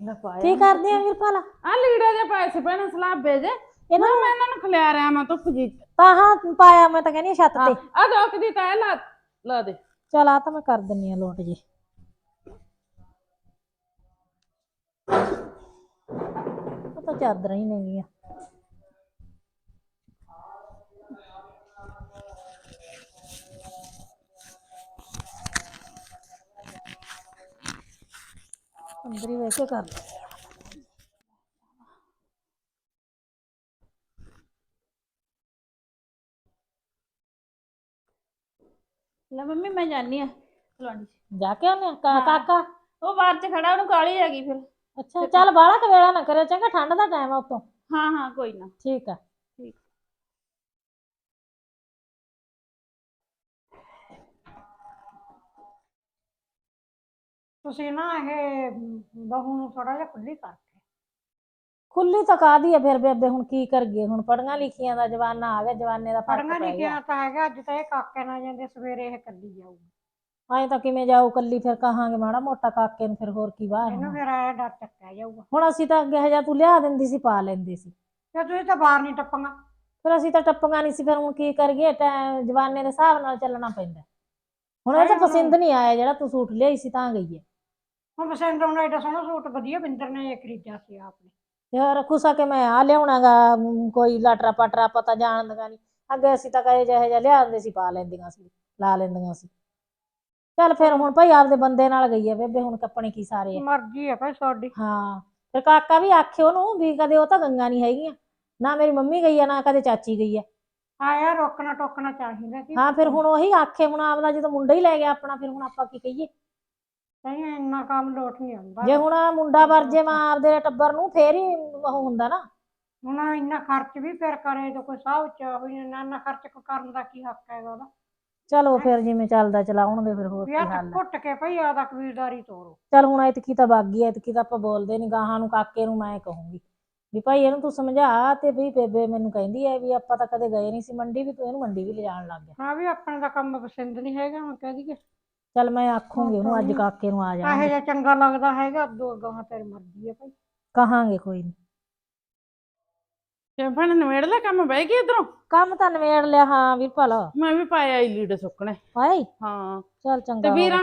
ਪਾਇਆ ਕੀ ਕਰਦੇ ਆ ਵੀਰਪਾਲ? ਆ ਲੀੜੇ ਦੇ ਪੈਸੇ ਪੈਣ ਸਲਾਬੇ ਜੇ। ਇਹਨਾਂ ਨਾ ਮੈਂ ਇਹਨਾਂ ਨੂੰ ਖਲਿਆ ਰਿਆ ਮੈਂ ਧੁੱਪ ਜੀ ਤਾਂ ਹਾਂ ਪਾਇਆ ਮੈਂ ਤਾਂ ਕਹਿੰਦੀ ਛੱਤ ਤੇ। ਆ ਦੋਕ ਦੀ ਤਾਂ ਲਾ ਲਾ ਦੇ। ਚਲ ਆ ਤਾਂ ਮੈਂ ਕਰ ਦਿੰਨੀ ਆ ਲੋਟ ਜੀ। ਉਹ ਤਾਂ ਚਾਦਰਾਂ ਹੀ ਨੇਗੀਆਂ। ਅੰਦਰ ਹੀ ਵੈਸੇ ਕਰ। ਲੈ ਮੰਮੀ ਮੈਂ ਜਾਣੀ ਆ ਕਲੋਨੀ ਚ। ਜਾ ਕੇ ਆਨੇ ਕਾ ਕਾਕਾ? ਉਹ ਬਾਹਰ ਚ ਖੜਾ ਉਹਨੂੰ ਕਾਲੀ ਹੈਗੀ ਫਿਰ। ਅੱਛਾ ਚੱਲ ਬਾਹਲਾ ਕਵੇਲਾ ਨਾ ਕਰਿਓ ਚੰਗਾ ਠੰਡ ਦਾ ਟਾਈਮ ਆ ਉਤੋਂ। ਹਾਂ ਹਾਂ ਕੋਈ ਨਾ। ਠੀਕ ਆ। ਤੁਸੀਂ ਨਾ ਇਹ ਬਹੂ ਨੂੰ ਥੋੜਾ ਜਿਹਾ ਖੁੱਲੀ ਕਰਕੇ। ਖੁੱਲੀ ਤਾਂ ਕਾਦੀ ਆ ਫਿਰ ਬੇਬੇ ਹੁਣ ਕੀ ਕਰਗੇ ਹੁਣ ਪੜੀਆਂ ਲਿਖੀਆਂ ਦਾ ਜਵਾਨਾ ਆ ਗਿਆ ਜਵਾਨੇ ਦਾ ਫ਼ਰਕ ਪੈ ਗਿਆ। ਗਿਆ ਤਾਂ ਹੈਗਾ ਅੱਜ ਤਾਂ ਇਹ ਕਾਕੇ ਨਾਲ ਜਾਂਦੇ ਸਵੇਰੇ ਇਹ ਕੱਲੀ ਜਾਊਗੀ। ਐਂ ਤਾਂ ਕਿਵੇਂ ਜਾਊ ਕੱਲੀ ਫਿਰ ਕਹਾਂਗੇ ਮਾੜਾ ਮੋਟਾ ਕਾਕੇ ਨੂੰ ਫਿਰ ਹੋਰ ਕੀ ਵਾਹ ਇਹਨੂੰ ਫਿਰ ਆਇਆ ਡਰ ਚੱਕਿਆ ਜਾਊਗਾ। ਹੁਣ ਅਸੀਂ ਤਾਂ ਅੱਗੇ ਹਜਾ ਤੂੰ ਲਿਆ ਦਿੰਦੀ ਸੀ ਪਾ ਲੈਂਦੇ ਸੀ। ਤੇ ਤੁਸੀਂ ਤਾਂ ਬਾਹਰ ਨਹੀਂ ਟੱਪਾਂਗਾ ਫਿਰ ਅਸੀਂ ਤਾਂ ਟੱਪੀਆਂ ਨਹੀਂ ਸੀ ਫਿਰ ਹੁਣ ਕੀ ਕਰੀਏ? ਟੈ- ਜਵਾਨੇ ਦੇ ਹਿਸਾਬ ਨਾਲ ਚੱਲਣਾ ਪੈਂਦਾ। ਹੁਣ ਇਹ ਤਾਂ। ਪਸੰਦ ਨਹੀਂ ਆਇਆ ਜਿਹੜਾ ਤੂੰ ਸੂਟ ਲਿਆਈ ਸੀ ਤਾਂ ਗਈ ਹੈ। ਹੁਣ ਬਸੰਤ ਆਉਣਾ ਏਡਾ ਸੋਹਣਾ ਸੂਟ ਵਧੀਆ ਬਿੰਦਰ ਨੇ ਖਰੀਦਿਆ ਸੀ ਆਪਨੇ ਯਾਰ ਖੁਸਾ ਕੇ ਮੈਂ ਆ ਲਿਆਉਣਾਗਾ ਕੋਈ ਲਾਟਰਾ ਪਾਟਰਾ ਪਤਾ ਜਾਣਦਾ ਨਹੀਂ ਅੱਗੇ ਅਸੀਂ ਤਾਂ ਕਹੇ ਜਿਹੇ ਜਿਹਾ ਲਿਆਉਂਦੇ ਸੀ ਪਾ ਲੈਂਦੀਆਂ ਸੀ ਲਾ ਲੈਂਦੀਆਂ ਸੀ। ਚੱਲ ਫਿਰ ਹੁਣ ਭਾਈ ਆਪਦੇ ਬੰਦੇ ਨਾਲ ਗਈ ਹੈ ਬੇਬੇ ਹੁਣ ਕੱਪਣੇ ਕੀ ਸਾਰੇ ਆ। ਮਰਜ਼ੀ ਹੈ ਭਾਈ ਤੁਹਾਡੀ ਹਾਂ ਫਿਰ ਕਾਕਾ ਵੀ ਆਖੇ ਉਹਨੂੰ ਵੀ ਕਦੇ ਉਹ ਤਾਂ ਗੰਗਾ ਨਹੀਂ ਹੈਗੀਆਂ। ਨਾ ਮੇਰੀ ਮੰਮੀ ਗਈ ਆ ਨਾ ਕਦੇ ਚਾਚੀ ਗਈ ਆ। ਆਇਆ ਰੋਕਣਾ ਟੋਕਣਾ ਚਾਹੀਦਾ ਕਿ ਹਾਂ ਫਿਰ ਹੁਣ ਉਹੀ ਆਖੇ ਹੁਣ ਆਪਦਾ ਜਦੋਂ ਮੁੰਡਾ ਹੀ ਲੈ ਗਿਆ ਆਪਣਾ ਫਿਰ ਹੁਣ ਆਪਾਂ ਕੀ ਕਹੀਏ? ਨਹੀਂ ਇੰਨਾ ਕੰਮ ਲੋਟ ਨਹੀਂ ਆਉਂਦਾ। ਜੇ ਹੁਣ ਆਹ ਮੁੰਡਾ ਵਰਜੇ ਮਾਂ ਆਪਦੇ ਟੱਬਰ ਨੂੰ ਫੇਰ ਹੀ ਉਹ ਹੁੰਦਾ ਨਾ। ਹੁਣ ਇੰਨਾ ਖਰਚ ਵੀ ਫਿਰ ਕਰੇ ਤਾਂ ਕੋਈ ਹਿਸਾਬ ਚ ਹੋਈ ਨਾ ਨਾ ਖਰਚ ਕੋ ਕਰਨ ਦਾ ਕੀ ਹੱਕ ਹੈਗਾ ਉਹਦਾ? ਚਲੋ ਫਿਰ ਜਿਵੇਂ ਚੱਲਦਾ ਚਲਾਉਣਗੇ ਫਿਰ ਹੋਰ ਵੀ ਕੀ ਆ ਹੱਲ ਆ। ਘੁੱਟ ਕੇ ਭਈ ਆਦਾ ਕਬੀਲਦਾਰੀ ਤੋਰੋ। ਚਲ ਹੁਣ ਐਤਕੀ ਤਾਂ ਬਾਗੀ ਐਤਕੀ ਤਾਂ ਆਪਾਂ ਬੋਲਦੇ ਨਹੀਂ ਗਾਹਾਂ ਨੂੰ ਕਾਕੇ ਨੂੰ ਮੈਂ ਕਹੂੰਗੀ ਵੀ ਭਾਈ ਇਹਨੂੰ ਤੂੰ ਸਮਝਾ ਤੇ ਵੀ ਬੇਬੇ ਮੈਨੂੰ ਕਹਿੰਦੀ ਐ ਵੀ ਆਪਾਂ ਤਾਂ ਕਦੇ ਗਏ ਨਹੀਂ ਸੀ ਮੰਡੀ ਵੀ ਤੂੰ ਇਹਨੂੰ ਮੰਡੀ ਵੀ ਲਿਜਾਣ ਲੱਗ ਗਿਆ। ਹਾਂ ਵੀ ਆਪਣੇ ਦਾ ਕੰਮ ਪਸੰਦ ਨਹੀਂ ਹੈਗਾ ਮੈਂ ਕਹਿ ਦਈਏ। ਚਲ ਮੈਂ ਆਖੂੰਗੀ ਉਹਨੂੰ ਅੱਜ ਕਾਕੇ ਨੂੰ ਆ ਇਹੋ ਜਿਹਾ ਚੰਗਾ ਲੱਗਦਾ ਹੈਗਾ ਅੱਗੋਂ ਅੱਗੋਂ ਤੇਰੀ ਮਰਜ਼ੀ ਹੈ ਭਾਈ। ਕਹਾਂਗੇ ਕੋਈ ਨਹੀਂ ਤੇ ਭੈਣ ਨਵੇੜ ਲੈ ਕੰਮ ਬਹਿ ਗਈ ਇਧਰੋਂ। ਕੰਮ ਤਾਂ ਨਵੇੜ ਲਿਆ ਹਾਂ ਵੀਰਪਾਲ ਮੈਂ ਵੀ ਪਾਇਆ ਹੀ ਲੀੜੇ ਸੁੱਕਣੇ। ਹਾਂ। ਚਲ ਤੇ ਚੰਗਾ ਵੀਰਾ?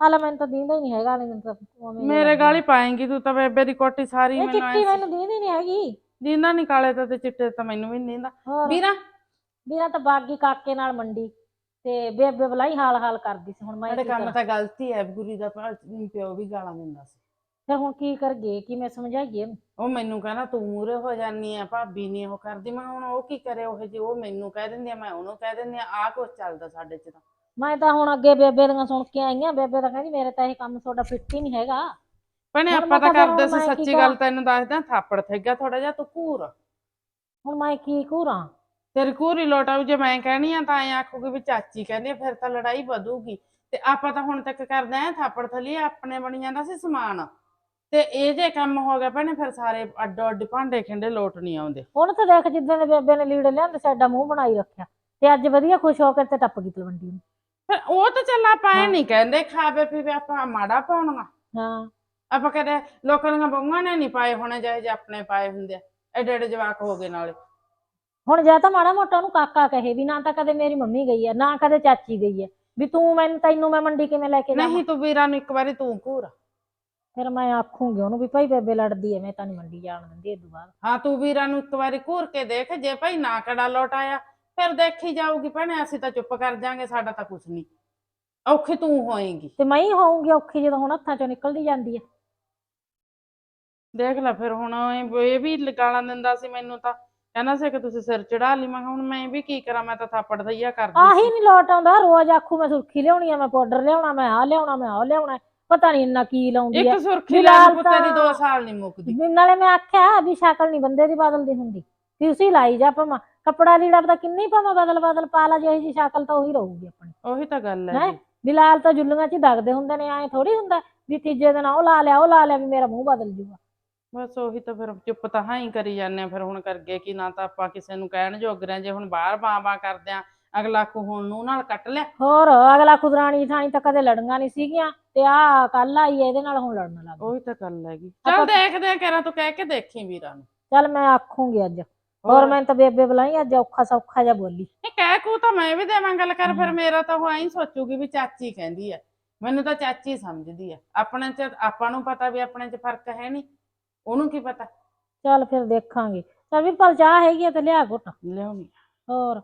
ਹਾਲੇ ਮੈਨੂੰ ਤਾਂ ਦੀਂਦਾ ਹੀ ਨਹੀਂ ਹੈਗਾ ਨਹੀਂ ਤਾਂ ਉਵੇਂ ਹੀ ਮੇਰੇ। ਗਾਲੀ ਪਾਏਂਗੀ ਤੂੰ ਤਾਂ ਬੇਬੇ ਦੀ ਕੋਟੀ ਸਾਰੀ ਇਹ ਮੈਨੂੰ ਚਿੱਟੀ ਮੈਨੂੰ ਦੀਂਦੀ ਨਹੀਂ ਹੈਗੀ। ਜਿੰਨਾ ਨਹੀਂ ਕਾਲੇ ਤਾਂ ਤੇ ਚਿੱਟੇ ਤਾਂ ਮੈਨੂੰ ਵੀ ਨਹੀਂ ਦਿੰਦਾ। ਹੋਰ? ਵੀਰਾ? ਵੀਰਾ ਤਾਂ ਬਾਗੀ ਕਾਕੇ ਨਾਲ ਮੰਡੀ। ਤੇ ਬੇਬੇ ਬਲਾਈ ਹਾਲ ਹਾਲ ਕਰਦੀ ਸੀ ਹੁਣ ਮੈਂ ਸਾਡੇ ਕੀ ਕੰਮ ਕਰਾਂ? ਤਾਂ ਗਲਤੀ ਹੈ ਗੁਰੀ ਦਾ ਭਾ- ਪਿਓ ਵੀ ਗਾਲਾਂ ਦਿੰਦਾ ਸੀ। ਫਿਰ ਹੁਣ ਕੀ ਕਰਗੇ ਕਿਵੇਂ ਸਮਝਾਈਏ? ਉਹ ਮੈਨੂੰ ਕਹਿੰਦਾ ਤੂੰ ਮੂਰੇ ਹੋ ਜਾਨੀ ਆ ਭਾਬੀ ਨਹੀਂ ਉਹ ਕਰਦੀ। ਮੈਂ ਹੁਣ ਉਹ ਕੀ ਕਰੇ ਉਹ ਜੇ ਉਹ ਮੈਨੂੰ ਕਹਿ ਦਿੰਦੀ ਆ ਮੈਂ ਉਹਨੂੰ ਕਹਿ ਦਿੰਦੀ ਆ ਆਹ ਕੁਛ ਚੱਲਦਾ ਸਾਡੇ ਚ ਤਾਂ। ਮੈਂ ਤਾਂ ਹੁਣ ਅੱਗੇ ਬੇਬੇ ਦੀਆਂ ਸੁਣ ਕੇ ਆਈਆਂ ਬੇਬੇ ਤਾਂ ਕਹਿੰਦੀ ਮੇਰੇ ਤਾਂ ਇਹ ਕੰਮ ਤੁਹਾਡਾ ਫਿੱਟ ਹੀ ਨਹੀਂ ਹੈਗਾ। ਭੈਣੇ ਹੁਣ ਆਪਾਂ ਮੈਂ ਤਾਂ ਕਰਦੇ ਸੀ ਮੈਂ ਕੀ ਸੱਚੀ ਗੱਲ ਤੈਨੂੰ ਦੱਸਦਾ ਥਾਪੜ ਥੇਗਾ ਥੋੜਾ ਜਿਹਾ ਤੂੰ ਘੂਰ। ਹੁਣ ਮੈਂ ਕੀ ਕਰਾਂ ਤੇਰੀ ਘੂਰੀ ਲੋਟਾ ਵੀ ਜੇ ਮੈਂ ਕਹਿਣੀ ਆ ਤਾਂ ਐ ਆਖੂਗੀ ਵੀ ਚਾਚੀ ਕਹਿੰਦੀ ਆ, ਫਿਰ ਤਾਂ ਲੜਾਈ ਵਧੂਗੀ। ਤੇ ਆਪਾਂ ਤਾਂ ਹੁਣ ਤੱਕ ਕਰਦੇ ਆ ਥਾਪੜ ਥਲੀ ਆਪਣੇ ਬਣੀ ਜਾਂਦਾ ਸੀ ਸਮਾਨ। ਤੇ ਇਹ ਜੇ ਕੰਮ ਹੋ ਗਿਆ ਭੈਣੇ ਫਿਰ ਸਾਰੇ ਅੱਡੋ ਅੱਡ ਭਾਂਡੇ ਖਿੰਡੇ ਲੋਟ ਨਹੀਂ ਆਉਂਦੇ। ਹੁਣ ਤਾਂ ਦੇਖ ਜਿੱਦਾਂ ਦੇ ਬੇਬੇ ਨੇ ਲੀੜੇ ਲਿਆਂਦੇ ਸਾਡਾ ਮੂੰਹ ਬਣਾਈ ਰੱਖਿਆ। ਤੇ ਅੱਜ ਵਧੀਆ ਖੁਸ਼ ਹੋ ਕੇ ਤੇ ਟੱਪ ਗਈ ਤਲਵੰਡੀ ਨੂੰ। ਫਿਰ ਉਹ ਤਾਂ ਚੱਲ ਆਪਾਂ ਐ ਹਾਂ। ਨਹੀਂ ਕਹਿੰਦੇ ਖਾਵੇ ਪੀਵੇ ਆਪਾਂ ਮਾੜਾ ਪਾਉਣਾ ਹਾਂ। ਆਪਾਂ ਕਦੇ ਲੋਕਾਂ ਦੀਆਂ ਬਹੂਆਂ ਨੇ ਨਹੀਂ ਪਾਏ ਹੋਣੇ ਜਿਹੇ ਜਿਹੇ ਆਪਣੇ ਪਾਏ ਹੁੰਦੇ ਆ। ਐਡੇ ਐਡੇ ਜਵਾਕ ਹੋ ਗਏ ਨਾਲੇ। ਹੁਣ ਜਾਂ ਤਾਂ ਮਾੜਾ ਮੋਟਾ ਉਹਨੂੰ ਕਾਕਾ ਕਹੇ ਵੀ ਨਾ ਤਾਂ ਕਦੇ ਮੇਰੀ ਮੰਮੀ ਗਈ ਹੈ ਨਾ ਕਦੇ ਚਾਚੀ ਗਈ ਹੈ ਵੀ ਤੂੰ ਮੈਨੂੰ ਤੈਨੂੰ ਮੈਂ ਮੰਡੀ ਕਿਵੇਂ ਲੈ ਕੇ ਜਾਵਾਂ? ਨਹੀਂ ਤੂੰ ਵੀਰਾਂ ਨੂੰ ਇੱਕ ਵਾਰੀ ਤੂੰ ਘੂਰ। ਫਿਰ ਮੈਂ ਆਖੂੰਗੀ ਉਹਨੂੰ ਵੀ ਭਾਈ ਬੇਬੇ ਲੜਦੀ ਐ ਮੈਂ ਤਾਂ ਨਹੀਂ ਮੰਡੀ ਜਾਣ ਦਿੰਦੀ ਇਹ ਬਾਅਦ। ਹਾਂ ਤੂੰ ਵੀਰਾਂ ਨੂੰ ਇੱਕ ਵਾਰੀ ਘੂਰ ਕੇ ਦੇਖ ਜੇ ਭਾਈ ਨਾ ਕੜਾ ਲੋਟ ਆਇਆ ਫਿਰ ਦੇਖੀ ਜਾਊਗੀ ਭੈਣੇ ਅਸੀਂ ਤਾਂ ਚੁੱਪ ਕਰ ਜਾਾਂਗੇ ਸਾਡਾ ਤਾਂ ਕੁਛ ਨਹੀਂ ਔਖੀ ਤੂੰ ਹੋਏਂਗੀ। ਤੇ ਮੈਂ ਹੀ ਹੋਊਂਗੀ ਔਖੀ ਜਦੋਂ ਹੁਣ ਹੱਥਾਂ ਚੋਂ ਨਿਕਲਦੀ ਜਾਂਦੀ ਹੈ ਦੇਖ ਲੈ ਫਿਰ ਹੁਣ ਇਹ ਇਹ ਵੀ ਗਾਲਾਂ ਦਿੰਦਾ ਸੀ ਮੈਨੂੰ ਤਾਂ। ਕਹਿੰਦਾ ਸੀ ਕਿ ਤੁਸੀਂ ਸਿਰ ਚੜਾ ਲਈ। ਮੈਂ ਕਿਹਾ ਹੁਣ ਮੈਂ ਵੀ ਕੀ ਕਰਾਂ? ਮੈਂ ਤਾਂ ਥਾਪੜ ਦਈਆ ਕਰਦੀ ਆਹੀ ਸੀ। ਨਹੀਂ ਲੋਟ ਆਉਂਦਾ। ਰੋਜ਼ ਆਖੂ ਮੈਂ ਸੁਰਖੀ ਲਿਆਉਣੀ ਆ ਮੈਂ ਪਾਊਡਰ ਲਿਆਉਣਾ ਮੈਂ ਆ ਲਿਆਉਣਾ ਮੈਂ ਉਹ ਲਿਆਉਣਾ। ਪਤਾ ਨਹੀਂ ਇੰਨਾ ਕੀ ਲਾਉਂਦੀ ਐ ਇੱਕ ਸੁਰਖੀ ਲਾਲ ਲਾਲ ਪੁੱਤੇ ਦੀ ਤਾਂ- 2 ਸਾਲ ਨਹੀਂ ਮੁੱਕਦੀ। ਵੀ ਨਾਲੇ ਮੈਂ ਆਖਿਆ ਵੀ ਸ਼ਕਲ ਨਹੀਂ ਬੰਦੇ ਦੀ ਬਦਲਦੀ ਹੁੰਦੀ। ਵੀ ਉਸੇ ਲਾਈ ਜਾ ਭਾਵੇਂ। ਕੱਪੜਾ ਲੀੜਾ ਪਤਾ ਕਿੰਨੀ ਭਾਵੇਂ ਬਦਲ ਬਦਲ ਪਾ ਲਾ ਜਿਹੀ ਜੀ ਸ਼ਕਲ ਤਾਂ ਉਹੀ ਰਹੂਗੀ ਆਪਣੀ। ਉਹੀ ਤਾਂ ਗੱਲ ਹੈ ਹੈਂ? ਜੀ। ਵੀ ਲਾਲ ਤਾਂ ਜੁੱਲੀਆਂ 'ਚ ਹੀ ਦਗਦੇ ਹੁੰਦੇ ਨੇ ਐਂ ਥੋੜੀ ਹੁੰਦਾ ਵੀ ਤੀਜੇ ਦਿਨ ਉਹ ਲਾ ਲਿਆ ਉਹ ਲਾ ਲਿਆ ਵੀ ਮੇਰਾ ਮੂੰਹ ਬਦਲ ਜੂਗਾ। ਬਸ ਉਹੀ ਤਾਂ ਫਿਰ ਚੁੱਪ ਤਾਂ ਹਾਂ ਹੀ ਕਰੀ ਜਾਂਦੇ ਆ ਫਿਰ ਹੁਣ ਕਰਗੇ ਕਿ ਨਾ ਤਾਂ ਆਪਾਂ ਕਿਸੇ ਨੂੰ ਕਹਿਣ ਜੋਗਰੇ ਜੇ ਹੁਣ ਬਾਹਰ ਬਾਂ ਬਾਂ ਕਰਦੇ ਆ ਅਗਲਾ ਕੋ ਹੁਣ ਨੂੰ ਨਾਲ ਕੱਟ ਲਿਆ। ਹੋਰ ਅਗਲਾ ਖੁਦਰਾਣੀ ਠਾਣੀ ਤਾਂ ਕਦੇ ਲੜੀਆਂ ਨਹੀਂ ਸੀਗੀਆਂ ਤੇ ਆ ਕੱਲ ਆਈ ਹੈ, ਇਹਦੇ ਨਾਲ ਹੁਣ ਲੜਨ ਲੱਗ ਗਈ। ਉਹੀ ਤਾਂ ਗੱਲ ਹੈਗੀ। ਚੱਲ ਦੇਖਦੇ ਆ ਕਿਹੜਾ ਤੂੰ ਕਹਿ ਕੇ ਦੇਖੀ ਵੀਰਾਂ ਨੂੰ। ਚੱਲ ਮੈਂ ਆਖੂੰਗੀ ਅੱਜ। ਹੋਰ ਮੈਂ ਤਾਂ ਬੇਬੇ ਬੁਲਾਈ ਅੱਜ ਔਖਾ ਸੌਖਾ ਜਿਹਾ ਬੋਲੀ। ਇਹ ਕਹਿ ਕੂ ਤਾਂ ਮੈਂ ਵੀ ਦੇਵਾਂ ਗੱਲ ਕਰ ਫਿਰ ਮੇਰਾ ਤਾਂ ਉਹ ਐਂ ਸੋਚੂਗੀ ਵੀ ਚਾਚੀ ਕਹਿੰਦੀ ਆ। ਮੈਨੂੰ ਤਾਂ ਚਾਚੀ ਸਮਝਦੀ ਆ। ਆਪਣੇ ਚ ਆਪਾਂ ਨੂੰ ਪਤਾ ਵੀ ਆਪਣੇ ਚ ਫ਼ਰਕ ਹੈ ਨਹੀਂ। ਉਹਨੂੰ ਕੀ ਪਤਾ? ਚੱਲ ਫਿਰ ਦੇਖਾਂਗੇ। ਚੱਲ ਵੀ ਪਲ ਚਾਹ ਹੈਗੀ ਆ ਤੇ ਲਿਆ ਘੁੱਟ। ਲਿਆਉਣੀ ਹੋਰ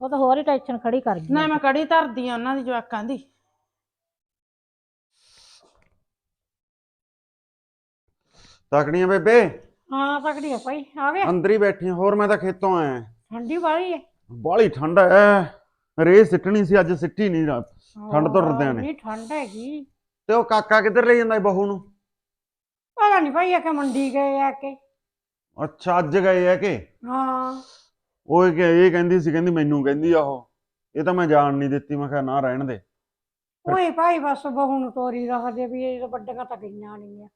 ਉਹ ਤਾਂ ਹੋਰ ਹੀ ਟੈਨਸ਼ਨ ਖੜੀ ਕਰ ਗਈ। ਨਾ ਮੈਂ ਕੜੀ ਧਰਦੀ ਆ ਉਹਨਾਂ ਦੀ ਜਵਾਕਾਂ ਦੀ। ਤਕੜੀਆਂ ਬੇਬੇ? ਹਾਂ ਤਕੜੀ ਆ ਭਾਈ ਆ ਗਿਆ ਅੰਦਰ ਹੀ ਬੈਠੀਆਂ ਹੋਰ ਮੈਂ ਤਾਂ ਖੇਤੋਂ ਆਇਆ। ਠੰਡੀ ਵਾਲੀ ਹੈ ਬਾਹਲੀ ਠੰਡ ਐ। ਰੇ ਸਿੱਟਣੀ ਸੀ ਅੱਜ ਸਿੱਟੀ ਨਹੀਂ ਰਾ- ਠੰਡ ਤੋਂ ਡਰਦਿਆਂ ਨੇ। ਨਹੀਂ ਠੰਡ ਹੈਗੀ। ਤੇ ਉਹ ਕਾਕਾ ਕਿੱਧਰ ਲੈ ਜਾਂਦਾ ਏ ਬਹੂ ਨੂੰ? ਪਤਾ ਨਹੀਂ ਭਾਈ ਆ ਕਿ ਮੰਡੀ ਗਏ ਆ ਕਿ। ਅੱਛਾ ਅੱਜ ਗਏ ਆ ਕਿ? ਹਾਂ। ਉਹ ਕਿ- ਇਹ ਕਹਿੰਦੀ ਸੀ ਕਹਿੰਦੀ ਮੈਨੂੰ ਕਹਿੰਦੀ ਆ ਉਹ। ਇਹ ਤਾਂ ਮੈਂ ਜਾਣ ਨਹੀਂ ਦਿੱਤੀ ਮੈਂ ਕਿਹਾ ਨਾ ਰਹਿਣ ਦੇ। ਉਹੀ ਭਾਈ ਬਸ ਬਹੂ ਨੂੰ ਤੋਰੀ ਰੱਖਦੇ ਵੀ ਇਹ ਤਾਂ ਵੱਡੀਆਂ ਤਾਂ ਗਈਆਂ ਨਹੀਂ ਆ।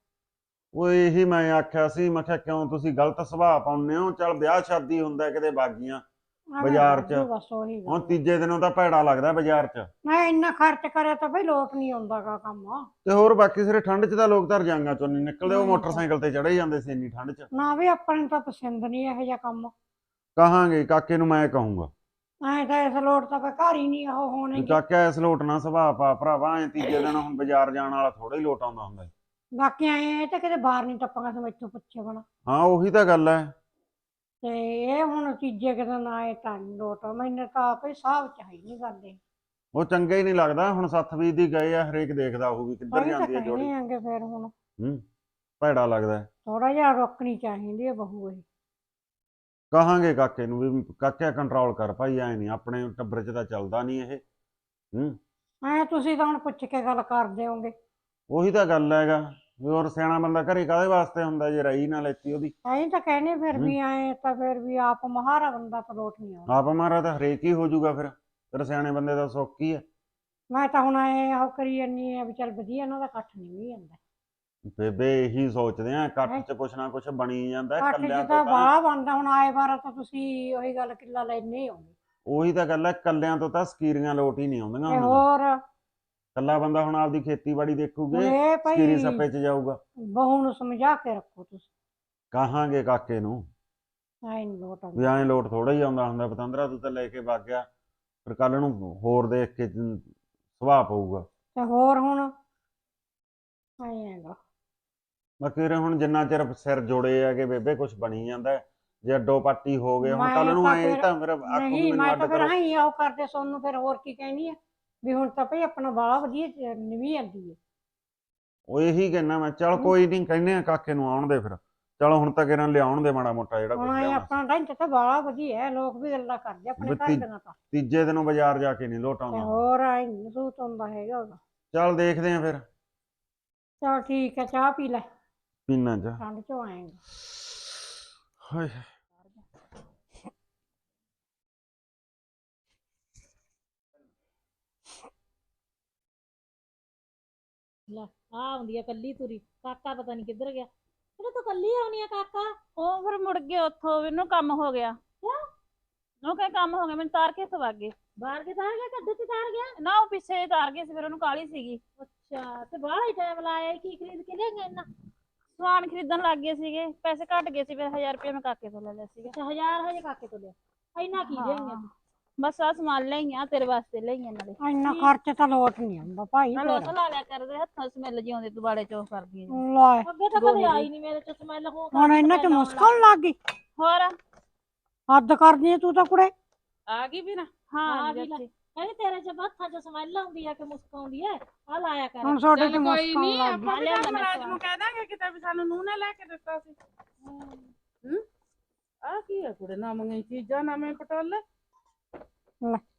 ਉਹ ਇਹੀ ਮੈਂ ਆਖਿਆ ਸੀ ਮੈਂ ਕਿਹਾ ਕਿਉਂ ਤੁਸੀਂ ਗਲਤ ਸੁਭਾਅ ਪਾਉਂਦੇ ਹੋ? ਚੱਲ ਵਿਆਹ ਸ਼ਾਦੀ ਹੁੰਦਾ ਕਿਤੇ ਬਾਗੀਆਂ। ਬਾਜ਼ਾਰ 'ਚ। ਵਾਧੂ ਬਸ ਉਹੀ ਹੁਣ। ਤੀਜੇ ਦਿਨੋਂ ਤਾਂ ਭੈੜਾ ਲੱਗਦਾ ਬਾਜ਼ਾਰ 'ਚ ਮੈਂ ਇੰਨਾ ਖਰਚ ਕਰਿਆ ਤਾਂ ਭਾਈ ਲੋਟ ਨਹੀਂ ਆਉਂਦਾ ਗਾ ਕੰਮ ਤੇ ਹੋਰ ਬਾਕੀ ਸਿਰੇ ਠੰਡ 'ਚ ਤਾਂ ਲੋਕ ਤਾਂ ਰਜਾਈਆਂ ਚੋਂ ਨਹੀਂ ਨਿਕਲਦੇ ਉਹ। ਮੋਟਰਸਾਈਕਲ ਤੇ ਚੜੇ ਜਾਂਦੇ ਸੀ ਇੰਨੀ ਠੰਡ 'ਚ ਨਾ ਵੀ ਆਪਾਂ ਨੂੰ ਤਾਂ ਪਸੰਦ ਨਹੀਂ ਇਹੋ ਜਿਹਾ ਕੰਮ ਕਹਾਂਗੇ ਕਾਕੇ ਨੂੰ ਮੈਂ ਕਹੂੰਗਾ ਐ ਤਾਂ ਇਸ ਲੋਟ ਤਾਂ ਕੋਈ ਘਰ ਹੀ ਨਹੀਂ ਉਹ ਹੋਣੇ ਵੀ ਕਾਕਾ ਇਸ ਲੋਟ ਨਾ ਸੁਭਾਅ ਪਾ ਭਰਾਵਾ ਐ ਤੀਜੇ ਦਿਨ ਹੁਣ ਬਾਜ਼ਾਰ ਜਾਣ ਵਾਲਾ ਥੋੜਾ ਹੀ ਲੋਟ ਆਉਂਦਾ ਹੁੰਦਾ। ਬਾਕੀ ਐ ਤਾਂ ਕਿਤੇ ਬਾਹਰ ਨਹੀਂ ਟੱਪਾਂਗਾ ਤੇ ਮੈਥੋਂ ਪੁੱਛੇ ਬਣਾ ਹਾਂ ਉਹੀ ਤਾਂ ਗੱਲ ਐ ਤੇ ਇਹ ਹੁਣ ਚੀਜ਼ੇ ਕਿਤੇ ਨਾ ਆਏ ਤਾਂ ਲੋਟ ਮੈਨੂੰ ਤਾਂ ਆਪੇ ਹਿਸਾਬ ਚ ਹੈ ਹੀ ਨਹੀਂ ਕਰਦੇ ਉਹ ਚੰਗਾ ਹੀ ਨਹੀਂ ਲੱਗਦਾ ਹੁਣ ਵੀਹ ਦੀ ਗਏ ਆ ਹਰੇਕ ਦੇਖਦਾ ਉਹ ਵੀ ਕਿੱਧਰ ਜਾਂਦੀ ਹੈ ਜੋੜੀ। ਕਹਿਣੇ ਆਂਗੇ ਫਿਰ ਹੁਣ। ਹੂੰ ਭੈੜਾ ਲੱਗਦਾ। ਹੈ। ਥੋੜਾ ਜਿਹਾ ਰੋਕਣੀ ਚਾਹੀਦੀ ਹੈ ਬਹੂ ਇਹ। ਕਹਾਂਗੇ ਕਾਕੇ ਨੂੰ ਵੀ ਕਾਕਿਆ ਕੰਟਰੋਲ ਕਰ ਭਾਈ ਐ ਨਹੀਂ ਆਪਣੇ ਟੱਬਰ 'ਚ ਤਾਂ ਚੱਲਦਾ ਨਹੀਂ ਇਹ। ਹੂੰ। ਐ ਤੁਸੀਂ ਤਾਂ ਹੁਣ ਪੁੱਛ ਕੇ ਗੱਲ ਕਰਦੇ ਹੋਗੇ ਉਹੀ ਤਾਂ ਗੱਲ ਹੈਗਾ। ਹੋਰ ਸਿਆਣਾ ਬੰਦਾ ਘਰੇ ਕਾਹਦੇ ਵਾਸਤੇ ਹੁੰਦਾ ਜੇ ਰਹੀ ਨਾ ਲੈਤੀ ਉਹਦੀ? ਐਂ ਤਾਂ ਕਹਿੰਦੇ ਫਿਰ। ਵੀ ਐ ਤਾਂ ਫਿਰ ਵੀ ਆਪ ਮਹਾਰਾ ਬੰਦਾ ਤਾਂ ਲੋਟ ਨਹੀਂ ਆਉਂਦਾ। ਆਪ ਮਾਰਾ ਤਾਂ ਹਰੇਕ ਹੀ ਹੋ ਜਾਊਗਾ ਫਿਰ। ਫਿਰ ਸਿਆਣੇ ਬੰਦੇ ਦਾ ਸੁੱਖ ਹੀ ਹੈ? ਮੈਂ ਤਾਂ ਹੁਣ ਐ ਉਹ ਕਰੀ ਜਾਨੀ ਆ ਵੀ ਚੱਲ ਵਧੀਆ ਇਹਨਾਂ ਦਾ ਇਕੱਠ ਨਹੀਂ ਵੀ ਜਾਂਦਾ। ਬੇਬੇ ਇਹੀ ਸੋਚਦੇ ਆ ਇਕੱਠ 'ਚ ਕੁਛ ਨਾ ਕੁਛ ਬਣੀ ਜਾਂਦਾ ਇਕੱਠ ਕੱਲਿਆਂ ਚ ਤੋਂ ਤਾਂ ਤਾਂ। ਬਾਹਲਾ ਬਣਦਾ ਹੁਣ ਆਏ ਵਾਰਾ ਤਾਂ ਤੁਸੀਂ ਉਹੀ ਗੱਲ ਕਿੱਲਾ ਲੈਣੇ ਹੀ ਹੋਗੇ ਉਹੀ ਤਾਂ ਗੱਲ ਹੈ ਕੱਲਿਆਂ ਤੋਂ ਤਾਂ ਸਕੀਰੀਆਂ ਲੋਟ ਹੀ ਨਹੀਂ ਆਉਂਦੀਆਂ ਤੇ ਹੋਰ ਕੱਲਾ ਬੰਦਾ ਹੁਣ ਆਪਦੀ ਖੇਤੀਬਾੜੀ ਦੇਖੂਗੇ ਇਹ ਸੱਪੇ 'ਚ ਜਾਊਗਾ। ਬਹੂ ਨੂੰ ਸਮਝਾ ਕੇ ਰੱਖੋ ਤੁਸੀਂ। ਕਹਾਂਗੇ ਕਾਕੇ ਨੂੰ। ਐ ਲੋਟ ਆਉਂਦਾ। ਵੀ ਐਂ ਲੋਟ ਥੋੜਾ ਹੀ ਆਉਂਦਾ ਹੁੰਦਾ ਪਤੰਦਰਾ ਤੂੰ ਤਾਂ ਲੈ ਕੇ ਵਗ ਗਿਆ। ਫਿਰ ਕੱਲ ਨੂੰ ਹੋਰ ਦੇਖ ਕੇ ਸੁਭਾਅ ਪਊਗਾ। ਤੇ ਹੋਰ ਹੁਣ? ਐ ਹੈਗਾ। ਬਾਕੀ ਵੀਰੇ ਹੁਣ ਜਿੰਨਾ ਚਿਰ ਸਿਰ ਜੋੜੇ ਹੈਗੇ ਬੇਬੇ ਕੁਝ ਬਣੀ ਜਾਂਦਾ ਹੈ। ਜੇ ਅੱਡੋ ਪਾਟੀ ਹੋ ਗਏ ਹੁਣ ਮੈਂ ਕੱਲ ਨੂੰ ਤਾਂ ਐਂ ਫਿਰ- ਤਾਂ ਫਿਰ ਆਖੂ ਨਹੀਂ ਮੈਨੂੰ ਮੈਂ ਅੱਡ ਤਾਂ ਫਿਰ ਕਰੋ। ਹਾਂ ਉਹ ਕਰਦੇ ਸੋਨੂੰ ਫਿਰ ਹੋਰ ਕੀ ਕਹਿਣੀ ਆ ਵੀ ਹੁਣ ਤਾਂ ਭਈ ਆਪਣਾ ਬਾਲਾ ਵਧੀਆ ਨਿਵੀ ਜਾਂਦੀ ਹੈ ਉਹ ਇਹੀ ਕਹਿਣਾ ਮੈਂ ਚਲ ਕੋਈ ਨਹੀਂ ਕਹਿੰਦੇ ਆ ਕਾਕੇ ਨੂੰ ਆਉਣ ਦੇ ਫਿਰ। ਚਲੋ ਹੁਣ ਤਾਂ ਕਿਰਨ ਲਿਆਉਣ ਦੇ ਮਾੜਾ ਮੋਟਾ ਜਿਹੜਾ ਕੁਝ ਹੁਣ ਇਹ ਲਿਆਉਣਾ। ਆਪਣਾ ਢੰਚ ਤਾਂ ਬਾਲਾ ਵਧੀਆ ਹੈ ਲੋਕ ਵੀ ਗੱਲਾਂ ਕਰਦੇ ਆਪਣੇ ਘਰ ਬੱਤੀ- ਦੀਆਂ ਤਾਂ। ਤੀਜੇ ਦਿਨੋਂ ਬਾਜ਼ਾਰ ਜਾ ਕੇ ਨਹੀਂ ਲੋਟ ਤੇ ਆਉਂਦਾ ਹੋਰ ਐ ਸੂਤ ਹੁੰਦਾ ਹੈਗਾ ਉਹਦਾ। ਚਲ ਦੇਖਦੇ ਆ ਫਿਰ। ਚਲ ਠੀਕ ਹੈ ਚਾਹ ਪੀ ਲੈ। ਪੀਣਾ ਜਾ ਠੰਡ ਚੋਂ ਆਏਗਾ। ਹਾਏ। ਲੈ ਆ ਆਉਂਦੀ ਆ ਕੱਲੀ ਤੁਰੀ ਕਾਕਾ ਪਤਾ ਨਹੀਂ ਕਿੱਧਰ ਗਿਆ। ਇਹ ਤਾਂ ਕੱਲੀ ਆਉਣੀ ਆ ਕਾਕਾ? ਉਹ ਫਿਰ ਮੁੜ ਗਏ ਉੱਥੋਂ ਇਹਨੂੰ ਕੰਮ ਹੋ ਗਿਆ। ਕਿਉਂ? ਉਹ ਕਹੇ ਕੰਮ ਹੋ ਗਿਆ ਮੈਨੂੰ ਤਾਰ ਕੇ ਸਵਾ ਗਏ। ਬਾਹਰ ਕੇ ਤਾਰ ਗਿਆ ਕੱਢ ਤੇ ਤਾਰ ਗਿਆ? ਨਾ ਉਹ ਪਿੱਛੇ ਤਾਰ ਗਏ ਸੀ ਫਿਰ ਉਹਨੂੰ ਕਾਲੀ ਸੀਗੀ। ਅੱਛਾ ਤੇ ਬਾਹਰ ਹੀ ਟਾਈਮ ਲਾਇਆ ਕੀ ਖਰੀਦ ਕੇ ਲੈ ਗਏ ਇੰਨਾ? ਸਮਾਨ ਖਰੀਦਣ ਲੱਗ ਗਏ ਸੀਗੇ ਪੈਸੇ ਘਟ ਗਏ ਸੀ ਫਿਰ 1000 ਰੁਪਏ ਮੈਂ ਕਾਕੇ ਤੋਂ ਲੈ ਲਿਆ ਸੀਗਾ। ਅੱਛਾ ਹਜ਼ਾਰ ਹਜੇ ਕਾਕੇ ਤੋਂ ਲਿਆ। ਇੰਨਾ ਕੀ ਹਾਂ। ਦੇਂਗੇ ਬਸ ਆ ਸਮਾਨ ਲਈਆਂ ਤੇਰੇ ਵਾਸਤੇ ਲਈਆਂ ਨਾਲੇ। ਇੰਨਾ ਖਰਚ ਤਾਂ ਲੋਟ ਨਹੀਂ ਆਉਂਦਾ ਭਾਈ ਨਾਲੇ ਉਹ। ਲਾ ਲਿਆ ਕਰਦੇ ਹੱਥਾਂ ਸਮੈਲ ਜਿਉਂਦੇ ਦੁਬਾਰੇ ਚੋਂ ਕਰਦੀ ਹੈ ਲੈ ਅੱਗੇ ਤਾਂ ਕਦੇ। ਆਈ ਨਹੀਂ ਮੇਰੇ ਚ ਸਮੈਲ ਹੋ ਹੁਣ ਇਹਨਾਂ ਚ ਮੁਸਕਲ ਲੱਗ ਗਈ। ਹੋਰ? ਹੱਦ ਕਰਦੀ ਹੈ ਤੂੰ ਤਾਂ ਕੁੜੇ। ਆ ਗਈ ਵੀ ਨਾ। ਹਾਂ ਆ ਗਈ ਲੈ। ਕਹਿੰਦੇ ਤੇਰੇ ਚ ਹੱਥਾਂ ਚ ਸਮੈਲ ਆਉਂਦੀ ਆ ਕਿ ਮੁਸਕ ਆਉਂਦੀ ਆ? ਆ ਲਾਇਆ ਕਰ। ਹੁਣ ਚੱਲ ਚ ਨਹੀਂ ਲੱਗ ਗਈ। ਆਪਾਂ ਵੀ ਲਿਆ ਤਾਂ ਮੈਨੇ ਮਹਾਰਾਜ। ਨੂੰ ਕਹਿ ਦਾਂਗੇ ਕਿਤੇ ਵੀ ਸਾਨੂੰ ਨੂੰਹ ਨੇ ਲੈ ਕੇ ਦਿੱਤਾ ਸੀ। ਹੂੰ। ਆ ਕੀ ਹੈ ਕੁੜੇ ਨਾ ਮੰਗੀ ਚੀਜ਼ਾਂ ਨਾ ਮੈਂ ਪਟੋਲੇ।